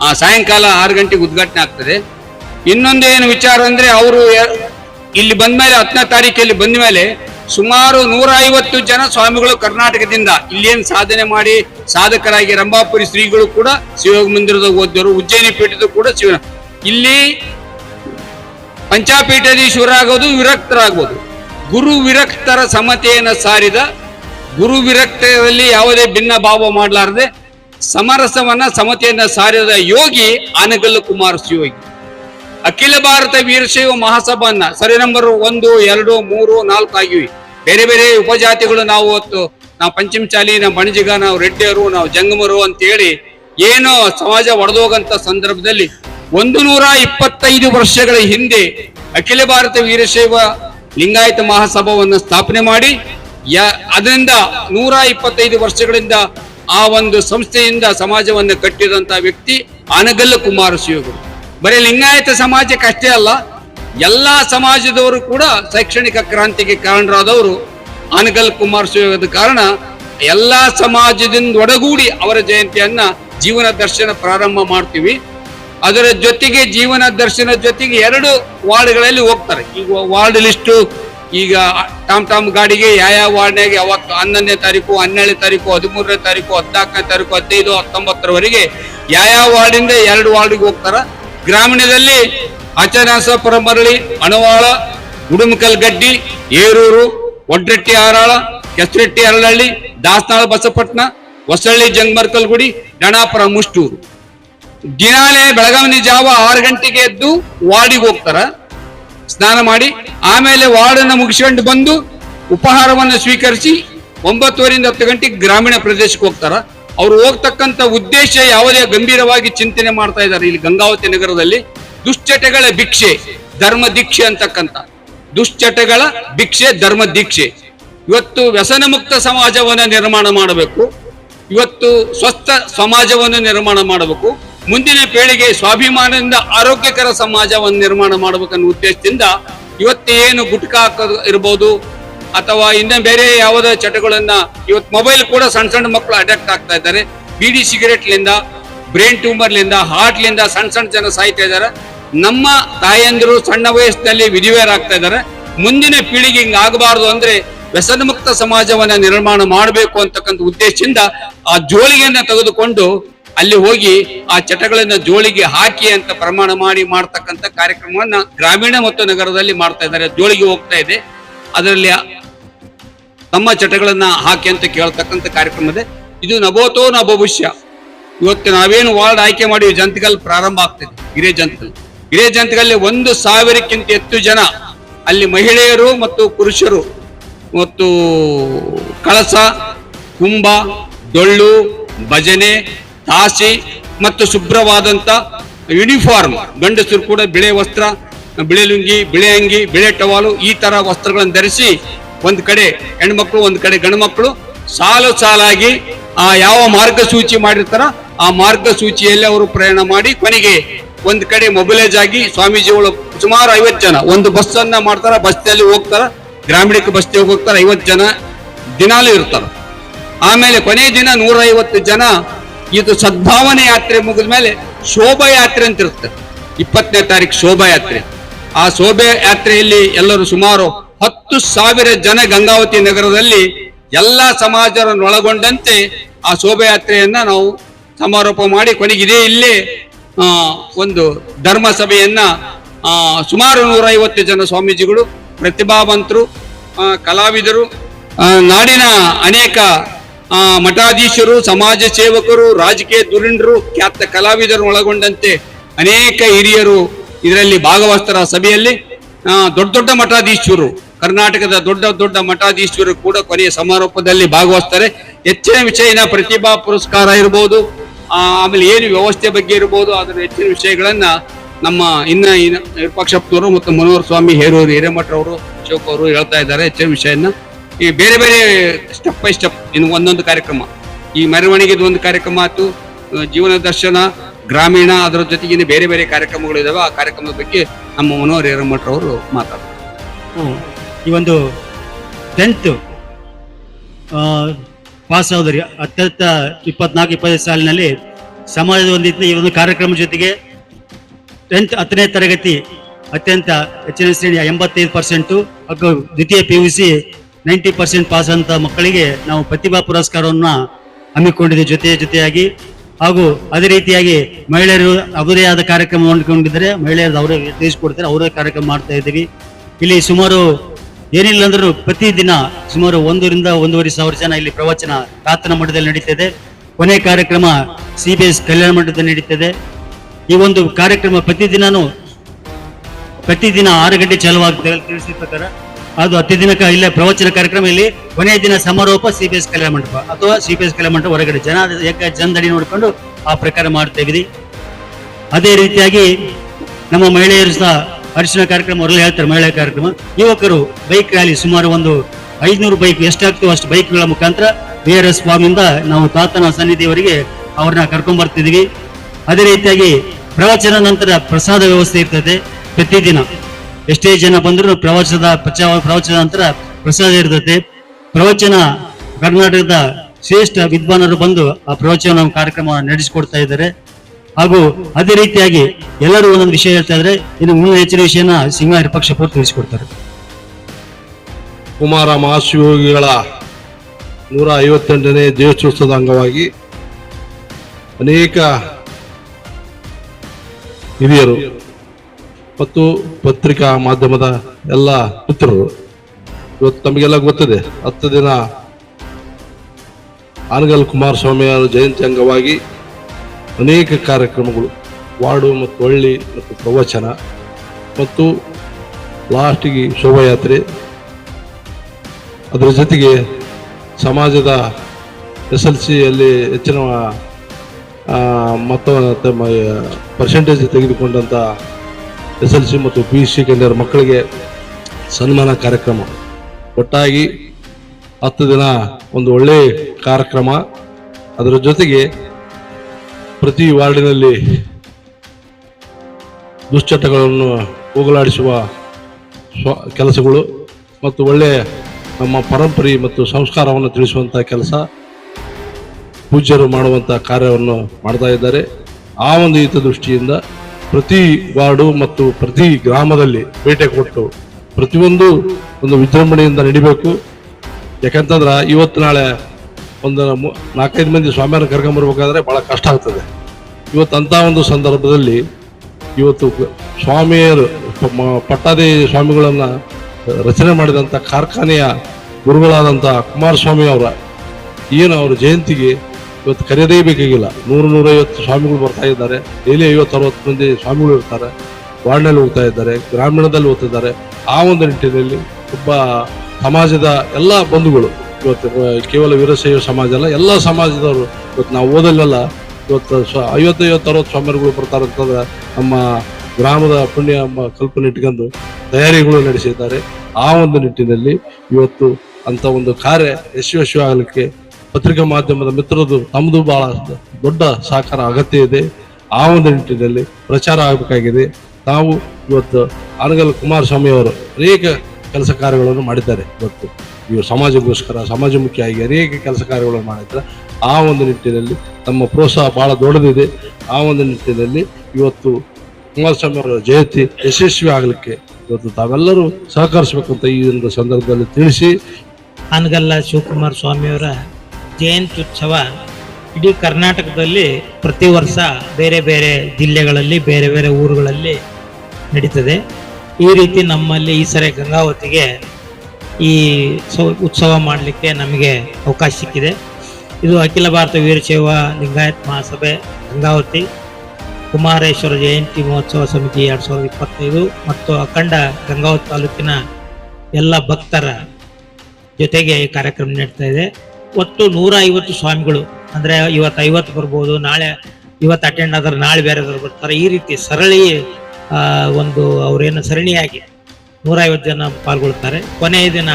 ಆ ಸಾಯಂಕಾಲ ಆರು ಗಂಟೆಗೆ ಉದ್ಘಾಟನೆ ಆಗ್ತದೆ. ಇನ್ನೊಂದು ಏನು ವಿಚಾರ ಅಂದ್ರೆ ಅವರು ಇಲ್ಲಿ ಬಂದ ಮೇಲೆ ಹತ್ತನೇ ತಾರೀಕಲ್ಲಿ ಬಂದ ಮೇಲೆ ಸುಮಾರು ನೂರ ಐವತ್ತು ಜನ ಸ್ವಾಮಿಗಳು ಕರ್ನಾಟಕದಿಂದ ಇಲ್ಲೇನು ಸಾಧನೆ ಮಾಡಿ ಸಾಧಕರಾಗಿ ರಂಭಾಪುರಿ ಶ್ರೀಗಳು ಕೂಡ ಶಿವಮಂದಿರದ ಮಂದಿರದ ಓದಿದರು ಉಜ್ಜಯಿನಿ ಪೀಠದ ಕೂಡ ಶಿವ ಇಲ್ಲಿ ಪಂಚಾಪೀಠಾಧೀಶ್ವರಾಗೋದು ವಿರಕ್ತರಾಗ್ಬೋದು. ಗುರು ವಿರಕ್ತರ ಸಮತೆಯನ್ನು ಸಾರಿದ ಗುರು ವಿರಕ್ತರಲ್ಲಿ ಯಾವುದೇ ಭಿನ್ನ ಭಾವ ಮಾಡಲಾರದೆ ಸಮರಸವನ್ನ ಸಮತೆಯನ್ನು ಸಾರಿದ ಯೋಗಿ ಆನಗಲ್ಲು ಕುಮಾರ ಶಿವಯೋಗಿ ಅಖಿಲ ಭಾರತ ವೀರಶೈವ ಮಹಾಸಭಾನ್ನ ಸರಿ ನಂಬರ್ ಒಂದು, ಎರಡು, ಮೂರು, ನಾಲ್ಕು ಆಗಿವೆ. ಬೇರೆ ಬೇರೆ ಉಪಜಾತಿಗಳು ನಾವು ಹೊತ್ತು ನಾವು ಪಂಚಮಚಾಲಿ, ನಾವು ಬಣಜಿಗ, ನಾವು ರೆಡ್ಡಿಯರು, ನಾವು ಜಂಗಮರು ಅಂತ ಹೇಳಿ ಏನೋ ಸಮಾಜ ಒಡೆದೋಗಂತ ಸಂದರ್ಭದಲ್ಲಿ ಒಂದು ನೂರ ಇಪ್ಪತ್ತೈದು ವರ್ಷಗಳ ಹಿಂದೆ ಅಖಿಲ ಭಾರತ ವೀರಶೈವ ಲಿಂಗಾಯತ ಮಹಾಸಭಾವನ್ನು ಸ್ಥಾಪನೆ ಮಾಡಿ ಅದರಿಂದ ನೂರ ಇಪ್ಪತ್ತೈದು ವರ್ಷಗಳಿಂದ ಆ ಒಂದು ಸಂಸ್ಥೆಯಿಂದ ಸಮಾಜವನ್ನು ಕಟ್ಟಿದಂತಹ ವ್ಯಕ್ತಿ ಆನಗಲ್ಲ ಕುಮಾರ ಶಿವಗುರು ಬರೀ ಲಿಂಗಾಯತ ಸಮಾಜಕ್ಕೆ ಅಷ್ಟೇ ಅಲ್ಲ, ಎಲ್ಲಾ ಸಮಾಜದವರು ಕೂಡ ಶೈಕ್ಷಣಿಕ ಕ್ರಾಂತಿಗೆ ಕಾರಣರಾದವರು ಆನಗಲ್ ಕುಮಾರ ಶಿವದ ಕಾರಣ ಎಲ್ಲಾ ಸಮಾಜದಿಂದ ಒಡಗೂಡಿ ಅವರ ಜಯಂತಿಯನ್ನ ಜೀವನ ದರ್ಶನ ಪ್ರಾರಂಭ ಮಾಡ್ತೀವಿ. ಅದರ ಜೊತೆಗೆ ಜೀವನ ದರ್ಶನ ಜೊತೆಗೆ ಎರಡು ವಾರ್ಡ್ಗಳಲ್ಲಿ ಹೋಗ್ತಾರೆ. ಈಗ ವಾರ್ಡ್ ಲಿಸ್ಟು, ಈಗ ಟಾಮ್ ಟಾಮ್ ಗಾಡಿಗೆ ಯಾವ ಯಾವ ವಾರ್ಡ್ನಾಗ ಯಾವತ್ತು ಹನ್ನೊಂದನೇ ತಾರೀಕು, ಹನ್ನೆರಡನೇ ತಾರೀಕು, ಹದಿಮೂರನೇ ತಾರೀಕು, ಹದಿನಾಲ್ಕನೇ ತಾರೀಕು, ಹದಿನೈದು, ಹತ್ತೊಂಬತ್ತರವರೆಗೆ ಯಾವ ಯಾವ ವಾರ್ಡಿಂದ ಎರಡು ವಾರ್ಡಿಗೆ ಹೋಗ್ತಾರ. ಗ್ರಾಮೀಣದಲ್ಲಿ ಅಚನಾಸಪುರ ಮರಳಿ ಅಣವಾಳ, ಗುಡುಮಕಲ್ ಗಡ್ಡಿ, ಏರೂರು, ಒಡ್ರೆಟ್ಟಿ ಹಾರಾಳ ಕೆಸರೆಟ್ಟಿ ಅರಳಹಳ್ಳಿ ದಾಸನಾಳ, ಬಸಪಟ್ನ, ಹೊಸಳ್ಳಿ ಜಂಗಮರ್ಕಲ್ ಗುಡಿ ಮುಷ್ಟೂರು. ದಿನಾಲೇ ಬೆಳಗಾವಿ ಜಾವ ಆರು ಗಂಟೆಗೆ ಎದ್ದು ವಾರ್ಡಿಗೆ ಹೋಗ್ತಾರ. ಸ್ನಾನ ಮಾಡಿ, ಆಮೇಲೆ ವಾರ್ಡನ್ನ ಮುಗಿಸ್ಕೊಂಡು ಬಂದು ಉಪಹಾರವನ್ನು ಸ್ವೀಕರಿಸಿ ಒಂಬತ್ತುವರಿಂದ ಹತ್ತು ಗಂಟೆಗೆ ಗ್ರಾಮೀಣ ಪ್ರದೇಶಕ್ಕೆ ಹೋಗ್ತಾರ. ಅವ್ರು ಹೋಗ್ತಕ್ಕಂಥ ಉದ್ದೇಶ ಯಾವುದೇ ಗಂಭೀರವಾಗಿ ಚಿಂತನೆ ಮಾಡ್ತಾ ಇದ್ದಾರೆ. ಇಲ್ಲಿ ಗಂಗಾವತಿ ನಗರದಲ್ಲಿ ದುಶ್ಚಟಗಳ ಭಿಕ್ಷೆ, ಧರ್ಮ ದೀಕ್ಷೆ ಅಂತಕ್ಕಂಥ ದುಶ್ಚಟಗಳ ಭಿಕ್ಷೆ, ಧರ್ಮ ದೀಕ್ಷೆ. ಇವತ್ತು ವ್ಯಸನ ಮುಕ್ತ ಸಮಾಜವನ್ನ ನಿರ್ಮಾಣ ಮಾಡಬೇಕು. ಇವತ್ತು ಸ್ವಸ್ಥ ಸಮಾಜವನ್ನು ನಿರ್ಮಾಣ ಮಾಡಬೇಕು. ಮುಂದಿನ ಪೀಳಿಗೆ ಸ್ವಾಭಿಮಾನದಿಂದ ಆರೋಗ್ಯಕರ ಸಮಾಜವನ್ನು ನಿರ್ಮಾಣ ಮಾಡಬೇಕನ್ನೋ ಉದ್ದೇಶದಿಂದ ಇವತ್ತು ಏನು ಗುಟ್ಕಾ ಹಾಕೋದು ಇರ್ಬೋದು ಅಥವಾ ಇನ್ನ ಬೇರೆ ಯಾವುದೇ ಚಟಗಳನ್ನ ಇವತ್ತು ಮೊಬೈಲ್ ಕೂಡ ಸಣ್ಣ ಸಣ್ಣ ಮಕ್ಕಳು ಅಡಕ್ಟ್ ಆಗ್ತಾ ಇದ್ದಾರೆ. ಬಿಡಿ ಸಿಗರೇಟ್ಲಿಂದ ಬ್ರೈನ್ ಟ್ಯೂಮರ್ಲಿಂದ ಹಾರ್ಟ್ಲಿಂದ ಸಣ್ಣ ಸಣ್ಣ ಜನ ಸಾಯ್ತಾ ಇದ್ದಾರೆ. ನಮ್ಮ ತಾಯಂದಿರು ಸಣ್ಣ ವಯಸ್ಸಿನಲ್ಲಿ ವಿಧಿವೇರಾಗ್ತಾ ಇದ್ದಾರೆ. ಮುಂದಿನ ಪೀಳಿಗೆ ಹಿಂಗ ಆಗಬಾರದು ಅಂದ್ರೆ ವ್ಯಸನ ಮುಕ್ತ ಸಮಾಜವನ್ನ ನಿರ್ಮಾಣ ಮಾಡಬೇಕು ಅಂತಕ್ಕಂಥ ಉದ್ದೇಶದಿಂದ ಆ ಜೋಳಿಗೆಯನ್ನ ತೆಗೆದುಕೊಂಡು ಅಲ್ಲಿ ಹೋಗಿ ಆ ಚಟಗಳನ್ನ ಜೋಳಿಗೆ ಹಾಕಿ ಅಂತ ಪ್ರಮಾಣ ಮಾಡಿ ಮಾಡ್ತಕ್ಕಂಥ ಕಾರ್ಯಕ್ರಮವನ್ನ ಗ್ರಾಮೀಣ ಮತ್ತು ನಗರದಲ್ಲಿ ಮಾಡ್ತಾ ಇದ್ದಾರೆ. ಜೋಳಿಗೆ ಹೋಗ್ತಾ ಇದೆ. ಅದರಲ್ಲಿ ತಮ್ಮ ಚಟಗಳನ್ನ ಹಾಕಿ ಅಂತ ಕೇಳ್ತಕ್ಕಂಥ ಕಾರ್ಯಕ್ರಮ ಇದೆ. ಇದು ನಬೋತೋ ನ ಭವಿಷ್ಯ ಇವತ್ತು ನಾವೇನು ವಾರ್ಡ್ ಆಯ್ಕೆ ಮಾಡಿ ಜಂತಕಲ್ ಪ್ರಾರಂಭ ಆಗ್ತದೆ. ಹಿರಿಯ ಜಂತಕಲ್ ಹಿರಿಯ ಜಂತಕಲ್ಲಿ ಒಂದು ಸಾವಿರಕ್ಕಿಂತ ಹೆಚ್ಚು ಜನ ಅಲ್ಲಿ ಮಹಿಳೆಯರು ಮತ್ತು ಪುರುಷರು ಮತ್ತು ಕಳಸ ಕುಂಭ ಡೊಳ್ಳು, ಭಜನೆ ತಾಸಿ ಮತ್ತು ಶುಭ್ರವಾದಂತ ಯೂನಿಫಾರ್ಮ್ ಗಂಡಸರು ಕೂಡ ಬಿಳೆ ವಸ್ತ್ರ, ಬಿಳೆ ಲುಂಗಿ, ಬಿಳೆ ಅಂಗಿ, ಬಿಳೆ ಟವಾಲು, ಈ ತರ ವಸ್ತ್ರಗಳನ್ನು ಧರಿಸಿ ಒಂದು ಕಡೆ ಹೆಣ್ಮಕ್ಳು, ಒಂದು ಕಡೆ ಗಂಡು ಮಕ್ಕಳು ಸಾಲು ಸಾಲಾಗಿ ಆ ಯಾವ ಮಾರ್ಗಸೂಚಿ ಮಾಡಿರ್ತಾರ, ಆ ಮಾರ್ಗಸೂಚಿಯಲ್ಲಿ ಅವರು ಪ್ರಯಾಣ ಮಾಡಿ ಕೊನೆಗೆ ಒಂದು ಕಡೆ ಮೊಬೈಲೇಜ್ ಆಗಿ ಸ್ವಾಮೀಜಿಗಳು ಸುಮಾರು ಐವತ್ತು ಜನ, ಒಂದು ಬಸ್ ಅನ್ನ ಮಾಡ್ತಾರ, ಬಸ್ನಲ್ಲಿ ಹೋಗ್ತಾರ, ಗ್ರಾಮೀಣಕ್ಕೆ ಬಸ್ಗೆ ಹೋಗ್ತಾರ, ಐವತ್ತು ಜನ ದಿನಾಲೂ ಇರ್ತಾರ. ಆಮೇಲೆ ಕೊನೆ ದಿನ ನೂರ ಐವತ್ತು ಜನ ಇದು ಸದ್ಭಾವನೆ ಯಾತ್ರೆ ಮುಗಿದ ಮೇಲೆ ಶೋಭಾ ಯಾತ್ರೆ ಅಂತ ಇರುತ್ತೆ. ಇಪ್ಪತ್ತನೇ ತಾರೀಕು ಶೋಭಾ ಯಾತ್ರೆ. ಆ ಶೋಭೆ ಯಾತ್ರೆಯಲ್ಲಿ ಎಲ್ಲರೂ ಸುಮಾರು ಹತ್ತು ಸಾವಿರ ಜನ ಗಂಗಾವತಿ ನಗರದಲ್ಲಿ ಎಲ್ಲಾ ಸಮಾಜರನ್ನು ಒಳಗೊಂಡಂತೆ ಆ ಶೋಭಾಯಾತ್ರೆಯನ್ನ ನಾವು ಸಮಾರೋಪ ಮಾಡಿ ಕೊನೆಗಿದೆ ಇಲ್ಲಿ ಒಂದು ಧರ್ಮ ಸಭೆಯನ್ನ ಸುಮಾರು ನೂರೈವತ್ತು ಜನ ಸ್ವಾಮೀಜಿಗಳು, ಪ್ರತಿಭಾವಂತರು ಕಲಾವಿದರು ನಾಡಿನ ಅನೇಕ ಮಠಾಧೀಶರು, ಸಮಾಜ ಸೇವಕರು, ರಾಜಕೀಯ ಧುರೀಣರು ಖ್ಯಾತ ಕಲಾವಿದರು ಒಳಗೊಂಡಂತೆ ಅನೇಕ ಹಿರಿಯರು ಇದರಲ್ಲಿ ಭಾಗವಹಿಸ್ತಾರ ಸಭೆಯಲ್ಲಿ. ದೊಡ್ಡ ದೊಡ್ಡ ಮಠಾಧೀಶರು ಕರ್ನಾಟಕದ ದೊಡ್ಡ ದೊಡ್ಡ ಮಠಾಧೀಶರು ಕೂಡ ಕೊನೆಯ ಸಮಾರೋಪದಲ್ಲಿ ಭಾಗವಹಿಸ್ತಾರೆ. ಹೆಚ್ಚಿನ ವಿಷಯನ ಪ್ರತಿಭಾ ಪುರಸ್ಕಾರ ಇರ್ಬೋದು ಆಮೇಲೆ ಏನು ವ್ಯವಸ್ಥೆ ಬಗ್ಗೆ ಇರ್ಬೋದು, ಅದರ ಹೆಚ್ಚಿನ ವಿಷಯಗಳನ್ನ ನಮ್ಮ ಇನ್ನ ವಿರೂಪಾಕ್ಷಪ್ಪನವರು ಮತ್ತು ಮನೋಹರ ಸ್ವಾಮಿ ಹೇರೂರು ಹಿರೇಮಠರವರು ಅಶೋಕ್ ಅವರು ಹೇಳ್ತಾ ಇದ್ದಾರೆ. ಹೆಚ್ಚಿನ ವಿಷಯನ ಈ ಬೇರೆ ಬೇರೆ ಸ್ಟೆಪ್ ಬೈ ಸ್ಟೆಪ್ ಇನ್ನು ಒಂದೊಂದು ಕಾರ್ಯಕ್ರಮ. ಈ ಮೆರವಣಿಗೆದು ಒಂದು ಕಾರ್ಯಕ್ರಮ ಆಯ್ತು ಜೀವನ ದರ್ಶನ, ಗ್ರಾಮೀಣ ಅದರ ಜೊತೆಗೆ ಇನ್ನು ಬೇರೆ ಬೇರೆ ಕಾರ್ಯಕ್ರಮಗಳು ಇದಾವೆ. ಆ ಕಾರ್ಯಕ್ರಮದ ಬಗ್ಗೆ ನಮ್ಮ ಮನೋಹರ್ ಅವರು ಮಾತಾಡ್ತಾರೆ. ಈ ಒಂದು ಟೆಂತ್ ಪಾಸ್ ಆದ್ರಿ, ಅತ್ಯಂತ ಇಪ್ಪತ್ನಾಲ್ಕು, ಇಪ್ಪತ್ತೈದು ಸಾಲಿನಲ್ಲಿ ಸಮಾಜದ ಒಂದು ಈ ಒಂದು ಕಾರ್ಯಕ್ರಮ ಜೊತೆಗೆ ಟೆಂತ್ ಹತ್ತನೇ ತರಗತಿ ಅತ್ಯಂತ ಹೆಚ್ಚಿನ ಶ್ರೇಣಿಯ ಎಂಬತ್ತೈದು ಪರ್ಸೆಂಟು ಹಾಗೂ ದ್ವಿತೀಯ P U C ninety percent pass ಅಂತ ಮಕ್ಕಳಿಗೆ ನಾವು ಪ್ರತಿಭಾ ಪುರಸ್ಕಾರವನ್ನು ಹಮ್ಮಿಕೊಂಡಿದ್ದೆ ಜೊತೆ ಜೊತೆಯಾಗಿ ಹಾಗೂ ಅದೇ ರೀತಿಯಾಗಿ ಮಹಿಳೆಯರು ಅವರೇ ಆದ ಕಾರ್ಯಕ್ರಮ ಹೊಂದ್ಕೊಂಡಿದ್ದಾರೆ ಮಹಿಳೆಯರು ಅವರೇ ತಿಳಿಸ್ಕೊಡ್ತಾರೆ. ಅವರೇ ಕಾರ್ಯಕ್ರಮ ಮಾಡ್ತಾ ಇದ್ದೀವಿ. ಇಲ್ಲಿ ಸುಮಾರು ಏನಿಲ್ಲ ಅಂದ್ರೂ ಪ್ರತಿದಿನ ಸುಮಾರು ಒಂದರಿಂದ ಒಂದೂವರೆ ಸಾವಿರ ಜನ ಇಲ್ಲಿ ಪ್ರವಚನ ಪ್ರಾರ್ಥನಾ ಮಠದಲ್ಲಿ ನಡೀತದೆ. ಕೊನೆ ಕಾರ್ಯಕ್ರಮ ಸಿ ಬಿ ಎಸ್ ಕಲ್ಯಾಣ ಮಂಟಪದಲ್ಲಿ ನಡೀತದೆ. ಈ ಒಂದು ಕಾರ್ಯಕ್ರಮ ಪ್ರತಿದಿನನೂ ಪ್ರತಿದಿನ ಆರು ಗಂಟೆ ಚಾಲುವಾಗ್ತದೆ ತಿಳಿಸಿದ ಪ್ರಕಾರ ಅದು ಹತ್ತು ದಿನಕ ಇಲ್ಲೇ ಪ್ರವಚನ ಕಾರ್ಯಕ್ರಮ ಇಲ್ಲಿ ಕೊನೆಯ ದಿನ ಸಮಾರೋಪ C B S Kalyana Mantapa ಅಥವಾ C B S Kalyana Mantapa ಹೊರಗಡೆ. ಜನ ಜನದಡಿ ನೋಡಿಕೊಂಡು ಆ ಪ್ರಕಾರ ಮಾಡ್ತಾ ಇದ್ದೀವಿ. ಅದೇ ರೀತಿಯಾಗಿ ನಮ್ಮ ಮಹಿಳೆಯರು ಸಹ ಅರಿಶಿನ ಕಾರ್ಯಕ್ರಮ, ಅವರಲ್ಲಿ ಹೇಳ್ತಾರೆ ಮಹಿಳೆಯ ಕಾರ್ಯಕ್ರಮ. ಯುವಕರು ಬೈಕ್ ರ್ಯಾಲಿ ಸುಮಾರು ಒಂದು ಐದ್ನೂರು ಬೈಕ್, ಎಷ್ಟಾಗ್ತೋ ಅಷ್ಟು ಬೈಕ್ಗಳ ಮುಖಾಂತರ ವಿ ಆರ್ ಎಸ್ ಫಾರ್ಮಿಂದ ನಾವು ತಾತನ ಸನ್ನಿಧಿಯವರಿಗೆ ಅವ್ರನ್ನ ಕರ್ಕೊಂಡ್ ಬರ್ತಿದೀವಿ ಅದೇ ರೀತಿಯಾಗಿ ಪ್ರವಚನ ನಂತರ ಪ್ರಸಾದ ವ್ಯವಸ್ಥೆ ಇರ್ತದೆ ಪ್ರತಿದಿನ. ಎಷ್ಟೇ ಜನ ಬಂದರೂ ಪ್ರವಚನದ ಪ್ರವಚನ ನಂತರ ಪ್ರಸಾದ ಇರ್ತದೆ. ಪ್ರವಚನ ಕರ್ನಾಟಕದ ಶ್ರೇಷ್ಠ ವಿದ್ವಾನರು ಬಂದು ಆ ಪ್ರವಚನ ಕಾರ್ಯಕ್ರಮ ನಡೆಸಿಕೊಡ್ತಾ ಇದ್ದಾರೆ. ಹಾಗೂ ಅದೇ ರೀತಿಯಾಗಿ ಎಲ್ಲರೂ ಒಂದೊಂದು ವಿಷಯ ಹೇಳ್ತಾ ಇದ್ರೆ ಇನ್ನು ಮುಂದಿನ ಹೆಚ್ಚಿನ ವಿಷಯನ ಸಿಂಗಾರಿ ಪಕ್ಷ ಪೂರ್ತಿ ತಿಳಿಸಿಕೊಡ್ತಾರೆ ಕುಮಾರ ಮಹಾಶಿವಯೋಗಿಗಳ ನೂರ ಐವತ್ತೆಂಟನೇ ದೇವೋತ್ಸವದ ಅಂಗವಾಗಿ ಅನೇಕ ಹಿರಿಯರು ಮತ್ತು ಪತ್ರಿಕಾ ಮಾಧ್ಯಮದ ಎಲ್ಲ ಮಿತ್ರರು ಇವತ್ತು ತಮಗೆಲ್ಲ ಗೊತ್ತಿದೆ, ಹತ್ತು ದಿನ ಆನಗಲ್ ಕುಮಾರಸ್ವಾಮಿ ಅವರ ಜಯಂತಿ ಅಂಗವಾಗಿ ಅನೇಕ ಕಾರ್ಯಕ್ರಮಗಳು, ವಾರ್ಡು ಮತ್ತು ಹಳ್ಳಿ ಮತ್ತು ಪ್ರವಚನ ಮತ್ತು ಲಾಸ್ಟಿಗೆ ಶೋಭಾಯಾತ್ರೆ. ಅದರ ಜೊತೆಗೆ ಸಮಾಜದ ಎಸ್ ಎಲ್ ಸಿಯಲ್ಲಿ ಹೆಚ್ಚಿನ ಮೊತ್ತ ತಮ್ಮ ಪರ್ಸೆಂಟೇಜ್ ತೆಗೆದುಕೊಂಡಂಥ ಎಸ್ ಎಲ್ ಸಿ ಮತ್ತು ಪಿ ಸಿ ಕೇಂದ್ರ ಮಕ್ಕಳಿಗೆ ಸನ್ಮಾನ ಕಾರ್ಯಕ್ರಮ. ಒಟ್ಟಾಗಿ ಹತ್ತು ದಿನ ಒಂದು ಒಳ್ಳೆಯ ಕಾರ್ಯಕ್ರಮ. ಅದರ ಜೊತೆಗೆ ಪ್ರತಿ ವಾರ್ಡಿನಲ್ಲಿ ದುಶ್ಚಟಗಳನ್ನು ಹೋಗಲಾಡಿಸುವ ಸ್ವ, ಕೆಲಸಗಳು ಮತ್ತು ಒಳ್ಳೆಯ ನಮ್ಮ ಪರಂಪರೆ ಮತ್ತು ಸಂಸ್ಕಾರವನ್ನು ತಿಳಿಸುವಂಥ ಕೆಲಸ. ಪೂಜ್ಯರು ಮಾಡುವಂಥ ಕಾರ್ಯವನ್ನು ಮಾಡ್ತಾ ಇದ್ದಾರೆ. ಆ ಒಂದು ಹಿತದೃಷ್ಟಿಯಿಂದ ಪ್ರತಿ ವಾರ್ಡು ಮತ್ತು ಪ್ರತಿ ಗ್ರಾಮದಲ್ಲಿ ಪೇಟೆ ಕೊಟ್ಟು ಪ್ರತಿಯೊಂದು ಒಂದು ವಿಜೃಂಭಣೆಯಿಂದ ನಡಿಬೇಕು. ಯಾಕಂತಂದ್ರೆ ಇವತ್ತು ನಾಳೆ ಒಂದು ನಾಲ್ಕೈದು ಮಂದಿ ಸ್ವಾಮಿಯನ್ನು ಕರ್ಕೊಂಬರ್ಬೇಕಾದ್ರೆ ಭಾಳ ಕಷ್ಟ ಆಗ್ತದೆ. ಇವತ್ತು ಅಂಥ ಒಂದು ಸಂದರ್ಭದಲ್ಲಿ ಇವತ್ತು ಸ್ವಾಮಿಯರು ಪಟ್ಟಾದಿ ಸ್ವಾಮಿಗಳನ್ನು ರಚನೆ ಮಾಡಿದಂಥ ಕಾರ್ಖಾನೆಯ ಗುರುಗಳಾದಂಥ ಕುಮಾರಸ್ವಾಮಿ ಅವರ, ಏನು ಅವರ ಜಯಂತಿಗೆ ಇವತ್ತು ಕರೆಯದೇ ಬೇಕಾಗಿಲ್ಲ ನೂರು ನೂರೈವತ್ತು ಸ್ವಾಮಿಗಳು ಬರ್ತಾ ಇದ್ದಾರೆ. ಡೈಲಿ ಐವತ್ತು ಅರವತ್ತು ಮಂದಿ ಸ್ವಾಮಿಗಳು ಇರ್ತಾರೆ. ವಾರ್ಡ್ನಲ್ಲಿ ಹೋಗ್ತಾ ಇದ್ದಾರೆ, ಗ್ರಾಮೀಣದಲ್ಲಿ ಓದ್ತಿದ್ದಾರೆ. ಆ ಒಂದು ನಿಟ್ಟಿನಲ್ಲಿ ಒಬ್ಬ ಸಮಾಜದ ಎಲ್ಲ ಬಂಧುಗಳು ಇವತ್ತು ಕೇವಲ ವೀರಶೈವ ಸಮಾಜ ಅಲ್ಲ, ಎಲ್ಲ ಸಮಾಜದವರು ಇವತ್ತು ನಾವು ಓದಲ್ಲೆಲ್ಲ ಇವತ್ತು ಸ್ವ ಐವತ್ತೈವತ್ತು ಅರವತ್ತು ಸ್ವಾಮಿಗಳು ಬರ್ತಾರೆ ಅಂತಂದ್ರೆ ನಮ್ಮ ಗ್ರಾಮದ ಪುಣ್ಯ ಕಲ್ಪನೆ ಇಟ್ಕೊಂಡು ತಯಾರಿಗಳು ನಡೆಸಿದ್ದಾರೆ. ಆ ಒಂದು ನಿಟ್ಟಿನಲ್ಲಿ ಇವತ್ತು ಅಂತ ಒಂದು ಕಾರ್ಯ ಯಶಸ್ವಿ ಆಗಲಿಕ್ಕೆ ಪತ್ರಿಕಾ ಮಾಧ್ಯಮದ ಮಿತ್ರರು ತಮ್ಮದು ಬಹಳ ದೊಡ್ಡ ಸಹಕಾರ ಅಗತ್ಯ ಇದೆ. ಆ ಒಂದು ನಿಟ್ಟಿನಲ್ಲಿ ಪ್ರಚಾರ ಆಗಬೇಕಾಗಿದೆ. ತಾವು ಇವತ್ತು ಅನಗಲ್ ಕುಮಾರಸ್ವಾಮಿ ಅವರು ಅನೇಕ ಕೆಲಸ ಕಾರ್ಯಗಳನ್ನು ಮಾಡಿದ್ದಾರೆ. ಇವತ್ತು ಇವರು ಸಮಾಜಕ್ಕೋಸ್ಕರ ಸಮಾಜಮುಖಿಯಾಗಿ ಅನೇಕ ಕೆಲಸ ಕಾರ್ಯಗಳನ್ನು ಮಾಡಿದ್ದಾರೆ ಆ ಒಂದು ನಿಟ್ಟಿನಲ್ಲಿ ತಮ್ಮ ಪ್ರೋತ್ಸಾಹ ಬಹಳ ದೊಡ್ಡದಿದೆ. ಆ ಒಂದು ನಿಟ್ಟಿನಲ್ಲಿ ಇವತ್ತು ಕುಮಾರಸ್ವಾಮಿ ಅವರ ಜಯಂತಿ ಯಶಸ್ವಿ ಆಗಲಿಕ್ಕೆ ಇವತ್ತು ತಾವೆಲ್ಲರೂ ಸಹಕರಿಸಬೇಕಂತ ಈ ಒಂದು ಸಂದರ್ಭದಲ್ಲಿ ತಿಳಿಸಿ. ಅನಗಲ್ಲ ಶಿವಕುಮಾರ ಸ್ವಾಮಿಯವರ ಜಯಂತಿ ಉತ್ಸವ ಇಡೀ ಕರ್ನಾಟಕದಲ್ಲಿ ಪ್ರತಿ ವರ್ಷ ಬೇರೆ ಬೇರೆ ಜಿಲ್ಲೆಗಳಲ್ಲಿ, ಬೇರೆ ಬೇರೆ ಊರುಗಳಲ್ಲಿ ನಡೀತದೆ. ಈ ರೀತಿ ನಮ್ಮಲ್ಲಿ ಈ ಸರಿ ಗಂಗಾವತಿಗೆ ಈ ಉತ್ಸವ ಮಾಡಲಿಕ್ಕೆ ನಮಗೆ ಅವಕಾಶ ಸಿಕ್ಕಿದೆ. ಇದು ಅಖಿಲ ಭಾರತ ವೀರಶೈವ ಲಿಂಗಾಯತ್ ಮಹಾಸಭೆ ಗಂಗಾವತಿ, ಕುಮಾರೇಶ್ವರ ಜಯಂತಿ ಮಹೋತ್ಸವ ಸಮಿತಿ ಎರಡು ಸಾವಿರದ ಇಪ್ಪತ್ತೈದು ಮತ್ತು ಅಖಂಡ ಗಂಗಾವತಿ ತಾಲೂಕಿನ ಎಲ್ಲ ಭಕ್ತರ ಜೊತೆಗೆ ಈ ಕಾರ್ಯಕ್ರಮ ನಡೀತಾ ಇದೆ. ಒಟ್ಟು ನೂರ ಐವತ್ತು ಸ್ವಾಮಿಗಳು. ಅಂದ್ರೆ ಇವತ್ತು ಐವತ್ತು ಬರ್ಬೋದು, ನಾಳೆ ಇವತ್ತು ಅಟೆಂಡ್ ಆದ್ರೆ ನಾಳೆ ಬೇರೆದವ್ರು ಬರ್ತಾರೆ. ಈ ರೀತಿ ಸರಳಿ ಒಂದು ಅವರೇನು ಸರಣಿಯಾಗಿ ನೂರ ಐವತ್ತು ಜನ ಪಾಲ್ಗೊಳ್ತಾರೆ. ಕೊನೆಯ ದಿನ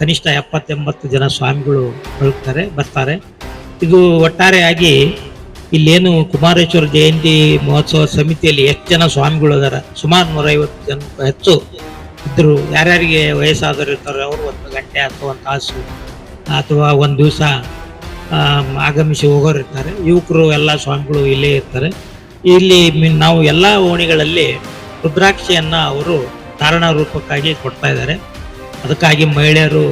ಕನಿಷ್ಠ ಎಪ್ಪತ್ತೆಂಬತ್ತು ಜನ ಸ್ವಾಮಿಗಳು ಬರುತ್ತಾರೆ, ಬರ್ತಾರೆ. ಇದು ಒಟ್ಟಾರೆಯಾಗಿ ಇಲ್ಲೇನು ಕುಮಾರೇಶ್ವರ ಜಯಂತಿ ಮಹೋತ್ಸವ ಸಮಿತಿಯಲ್ಲಿ ಎಷ್ಟು ಜನ ಸ್ವಾಮಿಗಳು ಅದಾರ ಸುಮಾರು ನೂರೈವತ್ತು ಜನ ಹೆಚ್ಚು ಇದ್ದರು ಯಾರ್ಯಾರಿಗೆ ವಯಸ್ಸಾದವರು ಇರ್ತಾರೆ, ಅವರು ಒಂದು ಗಂಟೆ ಅಥವಾ ಒಂದು ತಾಸು ಅಥವಾ ಒಂದು ದಿವಸ ಆಗಮಿಸಿ ಹೋಗೋರು ಇರ್ತಾರೆ ಯುವಕರು, ಎಲ್ಲ ಸ್ವಾಮಿಗಳು ಇಲ್ಲೇ ಇರ್ತಾರೆ. ಇಲ್ಲಿ ನಾವು ಎಲ್ಲ ಓಣಿಗಳಲ್ಲಿ ರುದ್ರಾಕ್ಷಿಯನ್ನು ಅವರು ಕಾರಣ ರೂಪಕ್ಕಾಗಿ ಕೊಡ್ತಾ ಇದ್ದಾರೆ. ಅದಕ್ಕಾಗಿ ಮಹಿಳೆಯರು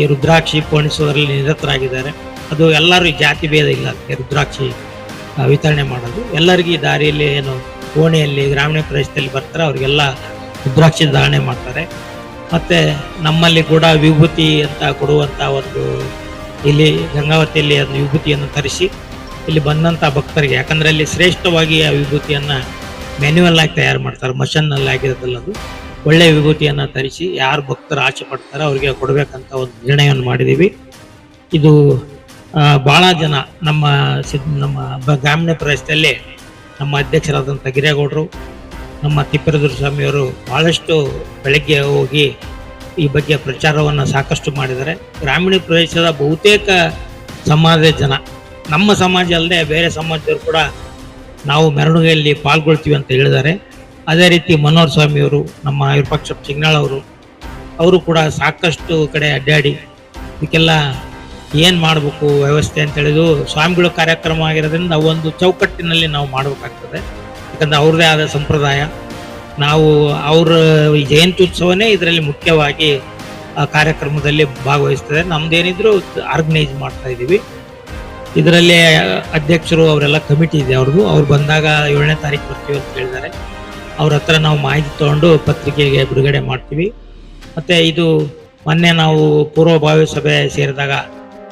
ಈ ರುದ್ರಾಕ್ಷಿ ಪೋಣಿಸೋದ್ರಲ್ಲಿ ನಿರತರಾಗಿದ್ದಾರೆ. ಅದು ಎಲ್ಲರೂ ಜಾತಿ ಭೇದ ಇಲ್ಲ ರುದ್ರಾಕ್ಷಿ ವಿತರಣೆ ಮಾಡೋದು. ಎಲ್ಲರಿಗೂ ದಾರಿಯಲ್ಲಿ ಏನು, ಓಣಿಯಲ್ಲಿ, ಗ್ರಾಮೀಣ ಪ್ರದೇಶದಲ್ಲಿ ಬರ್ತಾರೆ, ಅವರಿಗೆಲ್ಲ ರುದ್ರಾಕ್ಷಿ ಧಾರಣೆ ಮಾಡ್ತಾರೆ. ಮತ್ತೆ ನಮ್ಮಲ್ಲಿ ಕೂಡ ವಿಭೂತಿ ಅಂತ ಕೊಡುವಂತ ಒಂದು ಇಲ್ಲಿ ಗಂಗಾವತಿಯಲ್ಲಿ ಅದು ವಿಭೂತಿಯನ್ನು ತರಿಸಿ ಇಲ್ಲಿ ಬಂದಂತ ಭಕ್ತರಿಗೆ, ಯಾಕಂದ್ರೆ ಅಲ್ಲಿ ಶ್ರೇಷ್ಠವಾಗಿ ಆ ವಿಭೂತಿಯನ್ನ ಮ್ಯಾನ್ಯುವಲ್ ಆಗಿ ತಯಾರು ಮಾಡ್ತಾರೆ ಮಷನ್ನಲ್ಲಿ ಆಗಿರೋದಲ್ಲ ಅದು. ಒಳ್ಳೆಯ ವಿಭೂತಿಯನ್ನ ತರಿಸಿ ಯಾರು ಭಕ್ತರು ಆಸೆ ಪಡ್ತಾರೋ ಅವರಿಗೆ ಕೊಡಬೇಕಂತ ಒಂದು ನಿರ್ಣಯವನ್ನು ಮಾಡಿದ್ದೀವಿ ಇದು ಬಹಳ ಜನ ನಮ್ಮ ನಮ್ಮ ಗ್ರಾಮೀಣ ಪ್ರದೇಶದಲ್ಲಿ ನಮ್ಮ ಅಧ್ಯಕ್ಷರಾದಂಥ ಗಿರೇಗೌಡರು ನಮ್ಮ ತಿಪ್ಪೇರುದ್ರ ಸ್ವಾಮಿಯವರು ಬಹಳಷ್ಟು ಬೆಳಗ್ಗೆ ಹೋಗಿ ಈ ಬಗ್ಗೆ ಪ್ರಚಾರವನ್ನು ಸಾಕಷ್ಟು ಮಾಡಿದ್ದಾರೆ. ಗ್ರಾಮೀಣ ಪ್ರದೇಶದ ಬಹುತೇಕ ಸಮಾಜದ ಜನ, ನಮ್ಮ ಸಮಾಜ ಅಲ್ಲದೆ ಬೇರೆ ಸಮಾಜದವರು ಕೂಡ ನಾವು ಮೆರವಣಿಗೆಯಲ್ಲಿ ಪಾಲ್ಗೊಳ್ತೀವಿ ಅಂತ ಹೇಳಿದ್ದಾರೆ. ಅದೇ ರೀತಿ ಮನೋಹರ್ ಸ್ವಾಮಿಯವರು, ನಮ್ಮ ವಿಪಕ್ಷ ಚಿಂಗ್ನಾಳ್ ಅವರು ಅವರು ಕೂಡ ಸಾಕಷ್ಟು ಕಡೆ ಅಡ್ಡಾಡಿ ಇದಕ್ಕೆಲ್ಲ ಏನು ಮಾಡಬೇಕು ವ್ಯವಸ್ಥೆ ಅಂತ ಹೇಳಿದು ಸ್ವಾಮಿಗಳ ಕಾರ್ಯಕ್ರಮ ಆಗಿರೋದ್ರಿಂದ ಒಂದು ಚೌಕಟ್ಟಿನಲ್ಲಿ ನಾವು ಮಾಡಬೇಕಾಗ್ತದೆ. ಯಾಕಂದ್ರೆ ಅವ್ರದೇ ಆದ ಸಂಪ್ರದಾಯ. ನಾವು ಅವರ ಈ ಜಯಂತಿ ಉತ್ಸವನೇ ಇದರಲ್ಲಿ ಮುಖ್ಯವಾಗಿ ಕಾರ್ಯಕ್ರಮದಲ್ಲಿ ಭಾಗವಹಿಸ್ತದೆ. ನಮ್ದೇನಿದ್ರು ಆರ್ಗನೈಸ್ ಮಾಡ್ತಾ ಇದ್ದೀವಿ. ಇದರಲ್ಲಿ ಅಧ್ಯಕ್ಷರು ಅವರೆಲ್ಲ ಕಮಿಟಿ ಇದೆ ಅವ್ರದ್ದು. ಅವ್ರು ಬಂದಾಗ ಏಳನೇ ತಾರೀಕು ಬರ್ತೀವಿ ಅಂತ ಹೇಳಿದ್ದಾರೆ. ಅವ್ರ ಹತ್ರ ನಾವು ಮಾಹಿತಿ ತಗೊಂಡು ಪತ್ರಿಕೆಗೆ ಬಿಡುಗಡೆ ಮಾಡ್ತೀವಿ. ಮತ್ತೆ ಇದು ಮೊನ್ನೆ ನಾವು ಪೂರ್ವಭಾವಿ ಸಭೆ ಸೇರಿದಾಗ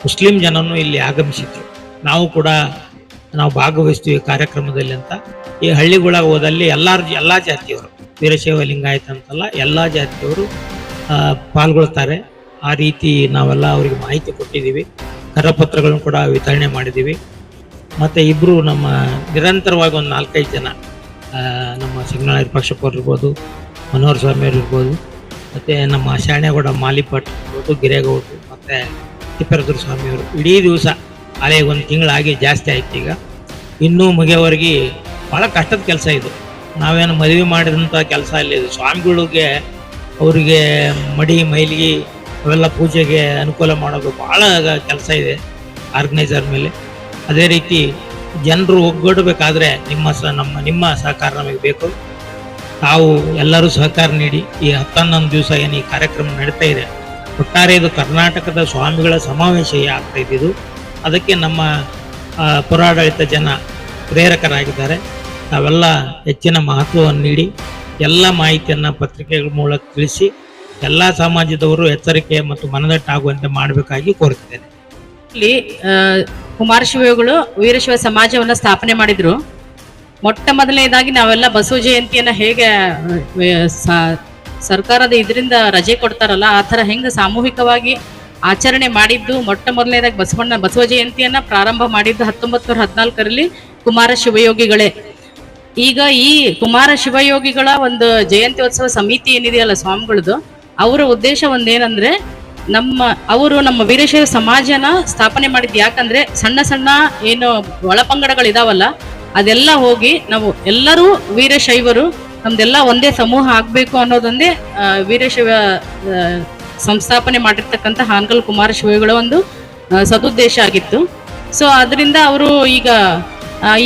ಮುಸ್ಲಿಂ ಜನನು ಇಲ್ಲಿ ಆಗಮಿಸಿದ್ರು. ನಾವು ಕೂಡ ನಾವು ಭಾಗವಹಿಸ್ತೀವಿ ಕಾರ್ಯಕ್ರಮದಲ್ಲಿ ಅಂತ. ಈ ಹಳ್ಳಿಗಳಾಗ ಹೋದಲ್ಲಿ ಎಲ್ಲಾರು ಎಲ್ಲ ಜಾತಿಯವರು, ವೀರಶೈವ ಲಿಂಗಾಯತ ಅಂತಲ್ಲ ಎಲ್ಲ ಜಾತಿಯವರು ಪಾಲ್ಗೊಳ್ತಾರೆ. ಆ ರೀತಿ ನಾವೆಲ್ಲ ಅವರಿಗೆ ಮಾಹಿತಿ ಕೊಟ್ಟಿದ್ದೀವಿ. ಕರಪತ್ರಗಳನ್ನು ಕೂಡ ವಿತರಣೆ ಮಾಡಿದ್ದೀವಿ. ಮತ್ತು ಇಬ್ಬರು ನಮ್ಮ ನಿರಂತರವಾಗಿ ಒಂದು ನಾಲ್ಕೈದು ಜನ ನಮ್ಮ ಸಿಂಗನಾಳ ವಿಪಕ್ಷಪ್ಪರು ಇರ್ಬೋದು, ಮನೋಹರ್ ಸ್ವಾಮಿಯವರು ಇರ್ಬೋದು, ಮತ್ತು ನಮ್ಮ ಶಾಣೆಗೌಡ ಮಾಲಿಪಟ್ ಇರ್ಬೋದು, ಗಿರೇಗೌಡರು, ಮತ್ತು ತಿಪ್ಪೇರುದ್ರ ಸ್ವಾಮಿಯವರು ಇಡೀ ದಿವಸ ಅಲ್ಲೇ ಒಂದು ತಿಂಗಳಾಗಿ ಜಾಸ್ತಿ ಆಯ್ತು ಈಗ. ಇನ್ನೂ ಮುಗಿಯೋವರೆಗೆ ಭಾಳ ಕಷ್ಟದ ಕೆಲಸ ಇದು. ನಾವೇನು ಮದುವೆ ಮಾಡಿದಂಥ ಕೆಲಸ ಅಲ್ಲಿ ಸ್ವಾಮಿಗಳಿಗೆ, ಅವರಿಗೆ ಮಡಿ ಮೈಲಿಗೆ ಅವೆಲ್ಲ ಪೂಜೆಗೆ ಅನುಕೂಲ ಮಾಡೋದು ಭಾಳ ಕೆಲಸ ಇದೆ ಆರ್ಗನೈಸರ್ ಮೇಲೆ. ಅದೇ ರೀತಿ ಜನರು ಒಗ್ಗೂಡಬೇಕಾದ್ರೆ ನಿಮ್ಮ ಸ, ನಮ್ಮ, ನಿಮ್ಮ ಸಹಕಾರ ನಮಗೆ ಬೇಕು. ತಾವು ಎಲ್ಲರೂ ಸಹಕಾರ ನೀಡಿ ಈ ಹತ್ತನ್ನೊಂದು ದಿವಸ ಏನು ಈ ಕಾರ್ಯಕ್ರಮ ನಡೀತಾ ಇದೆ. ಒಟ್ಟಾರೆ ಇದು ಕರ್ನಾಟಕದ ಸ್ವಾಮಿಗಳ ಸಮಾವೇಶ ಆಗ್ತಾ ಇದ್ದಿದ್ದು ಅದಕ್ಕೆ ನಮ್ಮ ಪುರಾಡಳಿತ ಜನ ಪ್ರೇರಕರಾಗಿದ್ದಾರೆ. ತಾವೆಲ್ಲ ಹೆಚ್ಚಿನ ಮಹತ್ವವನ್ನು ನೀಡಿ, ಎಲ್ಲ ಮಾಹಿತಿಯನ್ನು ಪತ್ರಿಕೆಗಳ ಮೂಲಕ ತಿಳಿಸಿ, ಎಲ್ಲ ಸಮಾಜದವರು ಎಚ್ಚರಿಕೆ ಮತ್ತು ಮನದಟ್ಟಾಗುವಂತೆ ಮಾಡಬೇಕಾಗಿ ಕೋರುತ್ತೇನೆ ಇಲ್ಲಿ ಕುಮಾರಶಿವಗಳು ವೀರಶಿವ ಸಮಾಜವನ್ನು ಸ್ಥಾಪನೆ ಮಾಡಿದ್ರು. ಮೊಟ್ಟ ಮೊದಲನೇದಾಗಿ ನಾವೆಲ್ಲ ಬಸವ ಜಯಂತಿಯನ್ನು ಹೇಗೆ ಸರ್ಕಾರದ ಇದರಿಂದ ರಜೆ ಕೊಡ್ತಾರಲ್ಲ, ಆ ಥರ ಹೆಂಗೆ ಸಾಮೂಹಿಕವಾಗಿ ಆಚರಣೆ ಮಾಡಿದ್ದು ಮೊಟ್ಟ ಮೊದಲನೇದಾಗಿ ಬಸವಣ್ಣ ಬಸವ ಜಯಂತಿಯನ್ನ ಪ್ರಾರಂಭ ಮಾಡಿದ್ದು ಹತ್ತೊಂಬತ್ತು ನೂರ ಹದಿನಾಲ್ಕರಲ್ಲಿ ಕುಮಾರ ಶಿವಯೋಗಿಗಳೇ. ಈಗ ಈ ಕುಮಾರ ಶಿವಯೋಗಿಗಳ ಒಂದು ಜಯಂತಿ ಉತ್ಸವ ಸಮಿತಿ ಏನಿದೆಯಲ್ಲ ಸ್ವಾಮಿಗಳದು, ಅವರ ಉದ್ದೇಶ ಒಂದೇನಂದ್ರೆ ನಮ್ಮ, ಅವರು ನಮ್ಮ ವೀರಶೈವ ಸಮಾಜನ ಸ್ಥಾಪನೆ ಮಾಡಿದ್ದು ಯಾಕಂದ್ರೆ ಸಣ್ಣ ಸಣ್ಣ ಏನು ಒಳಪಂಗಡಗಳಿದಾವಲ್ಲ, ಅದೆಲ್ಲ ಹೋಗಿ ನಾವು ಎಲ್ಲರೂ ವೀರಶೈವರು ನಮ್ದೆಲ್ಲ ಒಂದೇ ಸಮೂಹ ಆಗ್ಬೇಕು ಅನ್ನೋದೊಂದೇ ವೀರಶೈವ ಸಂಸ್ಥಾಪನೆ ಮಾಡಿರ್ತಕ್ಕಂಥ ಹಾನಗಲ್ ಕುಮಾರ ಶಿವಗಳ ಒಂದು ಸದುದ್ದೇಶ ಆಗಿತ್ತು. ಸೊ ಅದರಿಂದ ಅವರು ಈಗ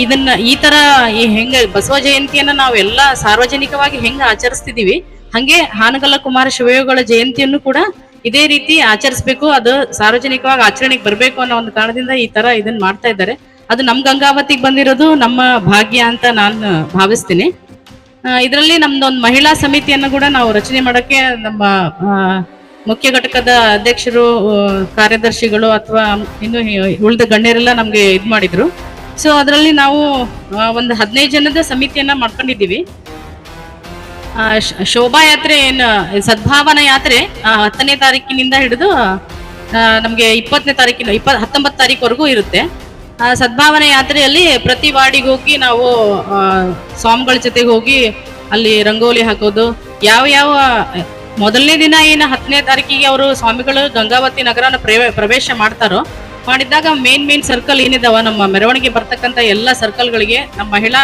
ಇದನ್ನ, ಈ ತರ ಈ ಹೆಂಗ ಬಸವ ಜಯಂತಿಯನ್ನ ನಾವು ಎಲ್ಲ ಸಾರ್ವಜನಿಕವಾಗಿ ಹೆಂಗ ಆಚರಿಸ್ತಿದೀವಿ, ಹಂಗೆ ಹಾನಗಲ್ಲ ಕುಮಾರ ಶಿವಯೋಗಳ ಜಯಂತಿಯನ್ನು ಕೂಡ ಇದೇ ರೀತಿ ಆಚರಿಸ್ಬೇಕು, ಅದು ಸಾರ್ವಜನಿಕವಾಗಿ ಆಚರಣೆಗೆ ಬರಬೇಕು ಅನ್ನೋ ಒಂದು ಕಾರಣದಿಂದ ಈ ತರ ಇದನ್ನ ಮಾಡ್ತಾ ಇದ್ದಾರೆ. ಅದು ನಮ್ಮ ಗಂಗಾವತಿಗೆ ಬಂದಿರೋದು ನಮ್ಮ ಭಾಗ್ಯ ಅಂತ ನಾನು ಭಾವಿಸ್ತೀನಿ. ಇದರಲ್ಲಿ ನಮ್ದೊಂದು ಮಹಿಳಾ ಸಮಿತಿಯನ್ನು ಕೂಡ ನಾವು ರಚನೆ ಮಾಡೋಕ್ಕೆ ನಮ್ಮ ಮುಖ್ಯ ಘಟಕದ ಅಧ್ಯಕ್ಷರು ಕಾರ್ಯದರ್ಶಿಗಳು ಅಥವಾ ಇನ್ನು ಉಳಿದ ಗಣ್ಯರೆಲ್ಲ ನಮಗೆ ಇದು ಮಾಡಿದ್ರು. ಸೊ ಅದರಲ್ಲಿ ನಾವು ಒಂದು ಹದಿನೈದು ಜನದ ಸಮಿತಿಯನ್ನ ಮಾಡ್ಕೊಂಡಿದ್ದೀವಿ. ಶೋಭಾ ಯಾತ್ರೆ ಏನು, ಸದ್ಭಾವನಾ ಯಾತ್ರೆ ಹತ್ತನೇ ತಾರೀಕಿನಿಂದ ಹಿಡಿದು ನಮಗೆ ಇಪ್ಪತ್ತನೇ ತಾರೀಕಿನ, ಇಪ್ಪ, ಹತ್ತೊಂಬತ್ತು ತಾರೀಕುವರೆಗೂ ಇರುತ್ತೆ. ಸದ್ಭಾವನಾ ಯಾತ್ರೆಯಲ್ಲಿ ಪ್ರತಿ ವಾರ್ಡಿಗೆ ಹೋಗಿ ನಾವು ಸ್ವಾಮಿಗಳ ಜೊತೆಗೆ ಹೋಗಿ ಅಲ್ಲಿ ರಂಗೋಲಿ ಹಾಕೋದು, ಯಾವ ಯಾವ ಮೊದಲನೇ ದಿನ ಏನು ಹತ್ತನೇ ತಾರೀಕಿಗೆ ಅವರು ಸ್ವಾಮಿಗಳು ಗಂಗಾವತಿ ನಗರನ ಪ್ರವೇ, ಪ್ರವೇಶ ಮಾಡ್ತಾರೋ ಮಾಡಿದಾಗ ಮೇನ್ ಮೇನ್ ಸರ್ಕಲ್ ಏನಿದಾವ, ನಮ್ಮ ಮೆರವಣಿಗೆ ಬರ್ತಕ್ಕಂಥ ಎಲ್ಲ ಸರ್ಕಲ್ಗಳಿಗೆ ನಮ್ಮ ಮಹಿಳಾ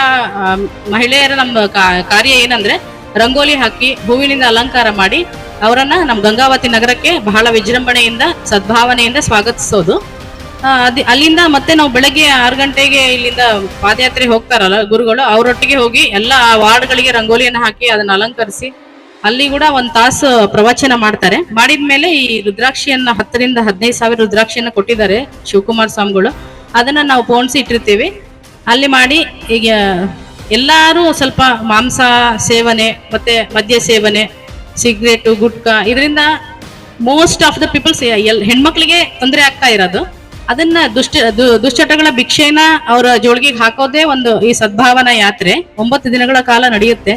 ಮಹಿಳೆಯರ ನಮ್ಮ ಕಾರ್ಯ ಏನಂದ್ರೆ ರಂಗೋಲಿ ಹಾಕಿ ಹೂವಿನಿಂದ ಅಲಂಕಾರ ಮಾಡಿ ಅವರನ್ನ ನಮ್ಮ ಗಂಗಾವತಿ ನಗರಕ್ಕೆ ಬಹಳ ವಿಜೃಂಭಣೆಯಿಂದ, ಸದ್ಭಾವನೆಯಿಂದ ಸ್ವಾಗತಿಸೋದು. ಅದು, ಅಲ್ಲಿಂದ ಮತ್ತೆ ನಾವು ಬೆಳಗ್ಗೆ ಆರು ಗಂಟೆಗೆ ಇಲ್ಲಿಂದ ಪಾದಯಾತ್ರೆ ಹೋಗ್ತಾರಲ್ಲ ಗುರುಗಳು, ಅವರೊಟ್ಟಿಗೆ ಹೋಗಿ ಎಲ್ಲ ವಾರ್ಡ್ಗಳಿಗೆ ರಂಗೋಲಿಯನ್ನು ಹಾಕಿ ಅದನ್ನ ಅಲಂಕರಿಸಿ ಅಲ್ಲಿ ಕೂಡ ಒಂದ್ ತಾಸು ಪ್ರವಚನ ಮಾಡ್ತಾರೆ. ಮಾಡಿದ್ಮೇಲೆ ಈ ರುದ್ರಾಕ್ಷಿಯನ್ನ ಹತ್ತರಿಂದ ಹದಿನೈದು ಸಾವಿರ ರುದ್ರಾಕ್ಷಿಯನ್ನ ಕೊಟ್ಟಿದ್ದಾರೆ ಶಿವಕುಮಾರ್ ಸ್ವಾಮಿಗಳು. ಅದನ್ನ ನಾವು ಪೋಣಿಸಿ ಇಟ್ಟಿರ್ತೀವಿ. ಅಲ್ಲಿ ಮಾಡಿ ಈಗ ಎಲ್ಲಾರು ಸ್ವಲ್ಪ ಮಾಂಸ ಸೇವನೆ, ಮತ್ತೆ ಮದ್ಯ ಸೇವನೆ ಸಿಗರೇಟು ಗುಟ್ಕಾ ಇದರಿಂದ ಮೋಸ್ಟ್ ಆಫ್ ದ ಪೀಪಲ್ಸ್ ಎಲ್ ಹೆಣ್ಮಕ್ಳಿಗೆ ತೊಂದರೆ ಆಗ್ತಾ ಇರೋದು. ಅದನ್ನ ದುಷ್ಟ ದುಶ್ಚಟಗಳ ಭಿಕ್ಷೆನ ಅವರ ಜೋಳಿಗೆಗೆ ಹಾಕೋದೇ ಒಂದು ಈ ಸದ್ಭಾವನಾ ಯಾತ್ರೆ. ಒಂಬತ್ತು ದಿನಗಳ ಕಾಲ ನಡೆಯುತ್ತೆ.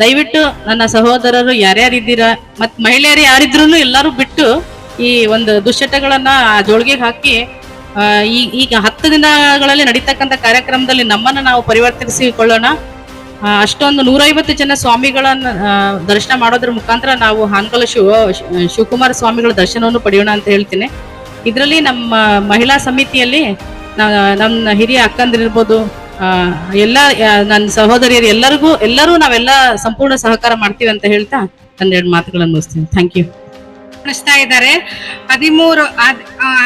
ದಯವಿಟ್ಟು ನನ್ನ ಸಹೋದರರು ಯಾರ್ಯಾರಿದ್ದೀರಾ ಮತ್ ಮಹಿಳೆಯರು ಯಾರಿದ್ರು ಎಲ್ಲರೂ ಬಿಟ್ಟು ಈ ಒಂದು ದುಶ್ಚಟಗಳನ್ನ ಜೋಳಿಗೆಗೆ ಹಾಕಿ ಈ, ಈಗ ಹತ್ತು ದಿನಗಳಲ್ಲಿ ನಡೀತಕ್ಕಂಥ ಕಾರ್ಯಕ್ರಮದಲ್ಲಿ ನಮ್ಮನ್ನ ನಾವು ಪರಿವರ್ತಿಸಿಕೊಳ್ಳೋಣ. ಅಷ್ಟೊಂದು ನೂರೈವತ್ತು ಜನ ಸ್ವಾಮಿಗಳನ್ನ ದರ್ಶನ ಮಾಡೋದ್ರ ಮುಖಾಂತರ ನಾವು ಹಾನಗಲ್ ಶಿವ, ಶಿವಕುಮಾರ ಸ್ವಾಮಿಗಳ ದರ್ಶನವನ್ನು ಪಡೆಯೋಣ ಅಂತ ಹೇಳ್ತೀನಿ. ಇದರಲ್ಲಿ ನಮ್ಮ ಮಹಿಳಾ ಸಮಿತಿಯಲ್ಲಿ ನಮ್ಮ ಹಿರಿಯ ಅಕ್ಕಂದಿರ್ಬೋದು ಎಲ್ಲ ನನ್ನ ಸಹೋದರಿಯರು ಎಲ್ಲರಿಗೂ, ಎಲ್ಲರೂ ನಾವೆಲ್ಲ ಸಂಪೂರ್ಣ ಸಹಕಾರ ಮಾಡ್ತೀವಿ ಅಂತ ಹೇಳ್ತಾ ಎರಡು ಮಾತುಗಳನ್ನು ಮುಗಿಸ್ತೀನಿ. ಥ್ಯಾಂಕ್ ಯು ನಡೆಸ್ತಾ ಇದ್ದಾರೆ. ಹದಿಮೂರು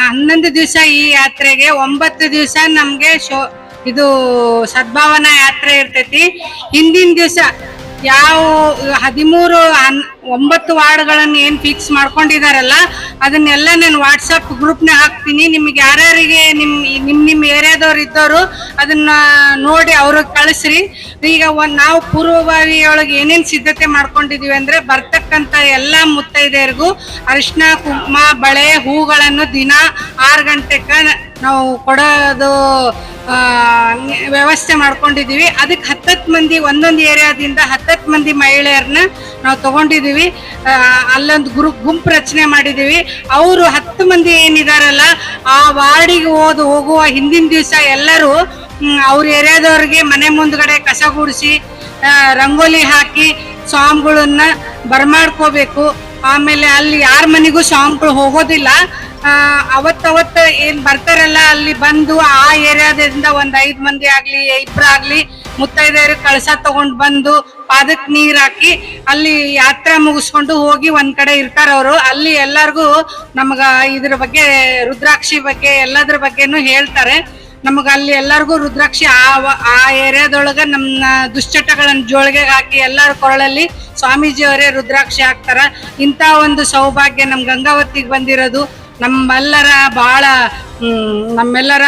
ಹನ್ನೊಂದು ದಿವಸ ಈ ಯಾತ್ರೆಗೆ, ಒಂಬತ್ತು ದಿವಸ ನಮಗೆ ಶೋ, ಇದು ಸದ್ಭಾವನಾ ಯಾತ್ರೆ ಇರ್ತೈತಿ. ಹಿಂದಿನ ದಿವಸ ಯಾವ, ಹದಿಮೂರು ಒಂಬತ್ತು ವಾರ್ಡ್ಗಳನ್ನು ಏನು ಫಿಕ್ಸ್ ಮಾಡ್ಕೊಂಡಿದಾರಲ್ಲ, ಅದನ್ನೆಲ್ಲ ನಾನು ವಾಟ್ಸಪ್ ಗ್ರೂಪ್ನ ಹಾಕ್ತೀನಿ. ನಿಮ್ಗೆ ಯಾರ್ಯಾರಿಗೆ ನಿಮ್ ನಿಮ್ ನಿಮ್ಮ ಏರಿಯಾದವ್ರು ಇದ್ದವರು ಅದನ್ನ ನೋಡಿ ಅವ್ರಿಗೆ ಕಳಿಸ್ರಿ. ಈಗ ಒಂದು ನಾವು ಪೂರ್ವಭಾವಿಯೊಳಗೆ ಏನೇನು ಸಿದ್ಧತೆ ಮಾಡ್ಕೊಂಡಿದೀವಿ ಅಂದ್ರೆ ಬರ್ತಕ್ಕಂತ ಎಲ್ಲಾ ಮುತ್ತೈದೆಯರಿಗೂ ಅರಿಶಿನ, ಕುಂಕುಮ, ಬಳೆ, ಹೂಗಳನ್ನು ದಿನ ಆರು ಗಂಟೆಕ ನಾವು ಕೊಡೋದು ವ್ಯವಸ್ಥೆ ಮಾಡ್ಕೊಂಡಿದ್ದೀವಿ. ಅದಕ್ಕೆ ಹತ್ತತ್ತು ಮಂದಿ, ಒಂದೊಂದು ಏರಿಯಾದಿಂದ ಹತ್ತತ್ತು ಮಂದಿ ಮಹಿಳೆಯರನ್ನ ನಾವು ತಗೊಂಡಿದ್ದೀವಿ. ಅಲ್ಲೊಂದು ಗುರು, ಗುಂಪು ರಚನೆ ಮಾಡಿದ್ದೀವಿ. ಅವರು ಹತ್ತು ಮಂದಿ ಏನಿದಾರಲ್ಲ, ಆ ವಾರ್ಡಿಗೆ ಓದು ಹೋಗುವ ಹಿಂದಿನ ದಿವಸ ಎಲ್ಲರೂ ಅವ್ರ ಏರಿಯಾದವ್ರಿಗೆ ಮನೆ ಮುಂದ್ಗಡೆ ಕಸ ಗುಡಿಸಿ ರಂಗೋಲಿ ಹಾಕಿ ಸ್ವಾಮಿಗಳನ್ನ ಬರಮಾಡ್ಕೋಬೇಕು. ಆಮೇಲೆ ಅಲ್ಲಿ ಯಾರ ಮನೆಗೂ ಸ್ವಾಮಿಗಳು ಹೋಗೋದಿಲ್ಲ. ಅವತ್ತವತ್ತು ಏನು ಬರ್ತಾರಲ್ಲ, ಅಲ್ಲಿ ಬಂದು ಆ ಏರಿಯಾದಿಂದ ಒಂದು ಐದು ಮಂದಿ ಆಗ್ಲಿ ಆಗಲಿ ಮುತ್ತೈದೆಯರು ಕಳಸ ತಗೊಂಡ್ ಬಂದು ಪಾದಕ್ಕೆ ನೀರು ಹಾಕಿ ಅಲ್ಲಿ ಯಾತ್ರೆ ಮುಗಿಸ್ಕೊಂಡು ಹೋಗಿ ಒಂದು ಕಡೆ ಇರ್ತಾರ ಅವರು. ಅಲ್ಲಿ ಎಲ್ಲಾರ್ಗೂ ನಮಗೆ ಇದ್ರ ಬಗ್ಗೆ ರುದ್ರಾಕ್ಷಿ ಬಗ್ಗೆ ಎಲ್ಲದ್ರ ಬಗ್ಗೆನೂ ಹೇಳ್ತಾರೆ. ನಮಗ ಅಲ್ಲಿ ಎಲ್ಲರಿಗೂ ರುದ್ರಾಕ್ಷಿ ಆ ಆ ಏರಿಯಾದೊಳಗ ನಮ್ಮ ದುಶ್ಚಟಗಳನ್ನ ಜೋಳಿಗೆ ಹಾಕಿ ಎಲ್ಲರ ಕೊರಳಲ್ಲಿ ಸ್ವಾಮೀಜಿಯವರೇ ರುದ್ರಾಕ್ಷಿ ಹಾಕ್ತಾರ. ಇಂಥ ಒಂದು ಸೌಭಾಗ್ಯ ನಮ್ ಗಂಗಾವತಿಗೆ ಬಂದಿರೋದು. ನಮ್ಮೆಲ್ಲರ ಬಹಳ ನಮ್ಮೆಲ್ಲರ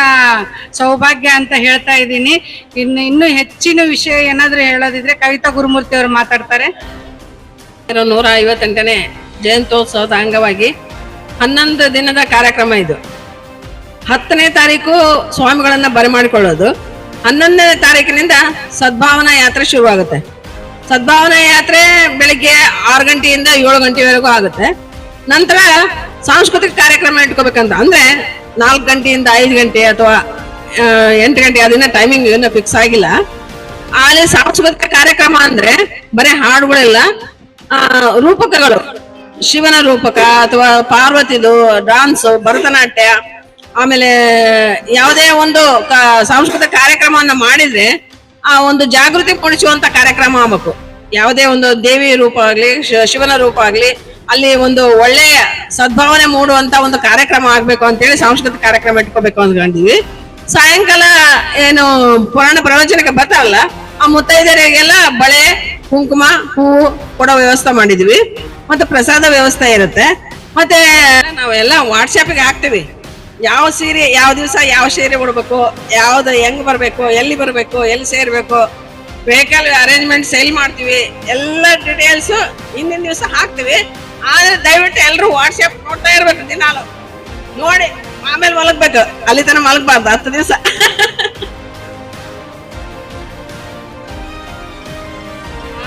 ಸೌಭಾಗ್ಯ ಅಂತ ಹೇಳ್ತಾ ಇದ್ದೀನಿ. ಇನ್ನು ಇನ್ನು ಹೆಚ್ಚಿನ ವಿಷಯ ಏನಾದ್ರೂ ಹೇಳೋದಿದ್ರೆ ಕವಿತಾ ಗುರುಮೂರ್ತಿ ಅವರು ಮಾತಾಡ್ತಾರೆ. ನೂರ ಐವತ್ತೆಂಟನೇ ಜಯಂತೋತ್ಸವದ ಅಂಗವಾಗಿ ಹನ್ನೊಂದು ದಿನದ ಕಾರ್ಯಕ್ರಮ ಇದು. ಹತ್ತನೇ ತಾರೀಕು ಸ್ವಾಮಿಗಳನ್ನ ಬರಮಾಡಿಕೊಳ್ಳೋದು. ಹನ್ನೊಂದನೇ ತಾರೀಕಿನಿಂದ ಸದ್ಭಾವನಾ ಯಾತ್ರೆ ಶುರುವಾಗುತ್ತೆ. ಸದ್ಭಾವನಾ ಯಾತ್ರೆ ಬೆಳಿಗ್ಗೆ ಆರು ಗಂಟೆಯಿಂದ ಏಳು ಗಂಟೆವರೆಗೂ ಆಗುತ್ತೆ. ನಂತರ ಸಾಂಸ್ಕೃತಿಕ ಕಾರ್ಯಕ್ರಮ ಇಟ್ಕೋಬೇಕಂತ ಅಂದ್ರೆ ನಾಲ್ಕು ಗಂಟೆಯಿಂದ ಐದು ಗಂಟೆ ಅಥವಾ ಎಂಟು ಗಂಟೆ ಅದನ್ನ ಟೈಮಿಂಗ್ ಇನ್ನೂ ಫಿಕ್ಸ್ ಆಗಿಲ್ಲ. ಅಲ್ಲಿ ಸಾಂಸ್ಕೃತಿಕ ಕಾರ್ಯಕ್ರಮ ಅಂದ್ರೆ ಬರೀ ಹಾಡುಗಳೆಲ್ಲ ರೂಪಕಗಳು. ಶಿವನ ರೂಪಕ ಅಥವಾ ಪಾರ್ವತಿದು ಡಾನ್ಸ್ ಭರತನಾಟ್ಯ ಆಮೇಲೆ ಯಾವುದೇ ಒಂದು ಸಾಂಸ್ಕೃತಿಕ ಕಾರ್ಯಕ್ರಮವನ್ನು ಮಾಡಿದ್ರೆ ಆ ಒಂದು ಜಾಗೃತಿ ಮೂಡಿಸುವಂತ ಕಾರ್ಯಕ್ರಮ ಆಗ್ಬೇಕು. ಯಾವುದೇ ಒಂದು ದೇವಿ ರೂಪ ಆಗ್ಲಿ ಶಿವನ ರೂಪ ಆಗ್ಲಿ, ಅಲ್ಲಿ ಒಂದು ಒಳ್ಳೆಯ ಸದ್ಭಾವನೆ ಮೂಡುವಂತ ಒಂದು ಕಾರ್ಯಕ್ರಮ ಆಗ್ಬೇಕು ಅಂತೇಳಿ ಸಾಂಸ್ಕೃತಿಕ ಕಾರ್ಯಕ್ರಮ ಇಟ್ಕೋಬೇಕು ಅಂದ್ಕೊಂಡಿವಿ ಸಾಯಂಕಾಲ ಏನು ಪುರಾಣ ಪ್ರವಚನಕ್ಕೆ ಬರ್ತಾರಲ್ಲ, ಆ ಮುತ್ತೈದರಿಗೆಲ್ಲ ಬಳೆ, ಕುಂಕುಮ, ಹೂವು ಕೊಡೋ ವ್ಯವಸ್ಥೆ ಮಾಡಿದ್ವಿ. ಮತ್ತೆ ಪ್ರಸಾದ ವ್ಯವಸ್ಥೆ ಇರುತ್ತೆ. ಮತ್ತೆ ನಾವೆಲ್ಲ ವಾಟ್ಸಪ್ಗೆ ಹಾಕ್ತಿವಿ. ಯಾವ ಸೀರೆ, ಯಾವ ದಿವಸ ಯಾವ ಸೀರೆ ಉಡ್ಬೇಕು, ಯಾವ್ದು ಹೆಂಗ್ ಬರ್ಬೇಕು, ಎಲ್ಲಿ ಬರ್ಬೇಕು, ಎಲ್ಲಿ ಸೇರ್ಬೇಕು ವೆಹಿಕಲ್ ಅರೇಂಜ್ಮೆಂಟ್ ಸೇಲ್ ಮಾಡ್ತೀವಿ, ಎಲ್ಲ ಡೀಟೇಲ್ಸ್ ಹಿಂದಿನ ದಿವಸ ಹಾಕ್ತೀವಿ. ಆದ್ರೆ ದಯವಿಟ್ಟು ಎಲ್ಲರೂ ವಾಟ್ಸಪ್ ನೋಡ್ತಾ ಇರ್ಬೇಕು ದಿನಾಲು. ನೋಡಿ, ಆಮೇಲೆ ಮಲಗ್ಬೇಕು. ಅಲ್ಲಿ ತನಕ ಮಲಗಬಾರ್ದು, ಹತ್ತು ದಿವಸ.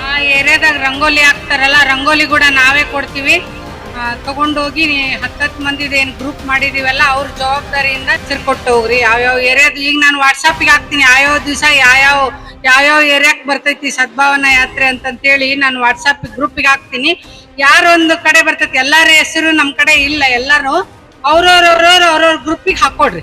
ಆ ಏರಿಯಾದಾಗ ರಂಗೋಲಿ ಹಾಕ್ತಾರಲ್ಲ, ರಂಗೋಲಿ ಕೂಡ ನಾವೇ ಕೊಡ್ತೀವಿ. ತಗೊಂಡೋಗಿ ಹತ್ತತ್ತು ಮಂದಿದ ಏನು ಗ್ರೂಪ್ ಮಾಡಿದೀವಲ್ಲ, ಅವ್ರ ಜವಾಬ್ದಾರಿಯಿಂದ ತಿರ್ಕೊಟ್ಟು ಹೋಗ್ರಿ. ಯಾವ್ಯಾವ ಏರಿಯಾದ ಈಗ ನಾನು ವಾಟ್ಸಪ್ಗೆ ಹಾಕ್ತೀನಿ. ಯಾವ್ಯಾವ ದಿವಸ ಯಾವ್ಯಾವ ಯಾವ್ಯಾವ ಏರಿಯಾಕ್ ಬರ್ತೈತಿ ಸದ್ಭಾವನಾ ಯಾತ್ರೆ ಅಂತಂತೇಳಿ ನಾನು ವಾಟ್ಸಪ್ ಗ್ರೂಪಿಗೆ ಹಾಕ್ತೀನಿ. ಯಾರೊಂದು ಕಡೆ ಬರ್ತೈತಿ, ಎಲ್ಲರ ಹೆಸರು ನಮ್ಮ ಕಡೆ ಇಲ್ಲ ಎಲ್ಲರೂ ಅವ್ರವ್ರವ್ರವ್ರ ಅವ್ರವ್ರ ಗ್ರೂಪಿಗೆ ಹಾಕೊಡ್ರಿ.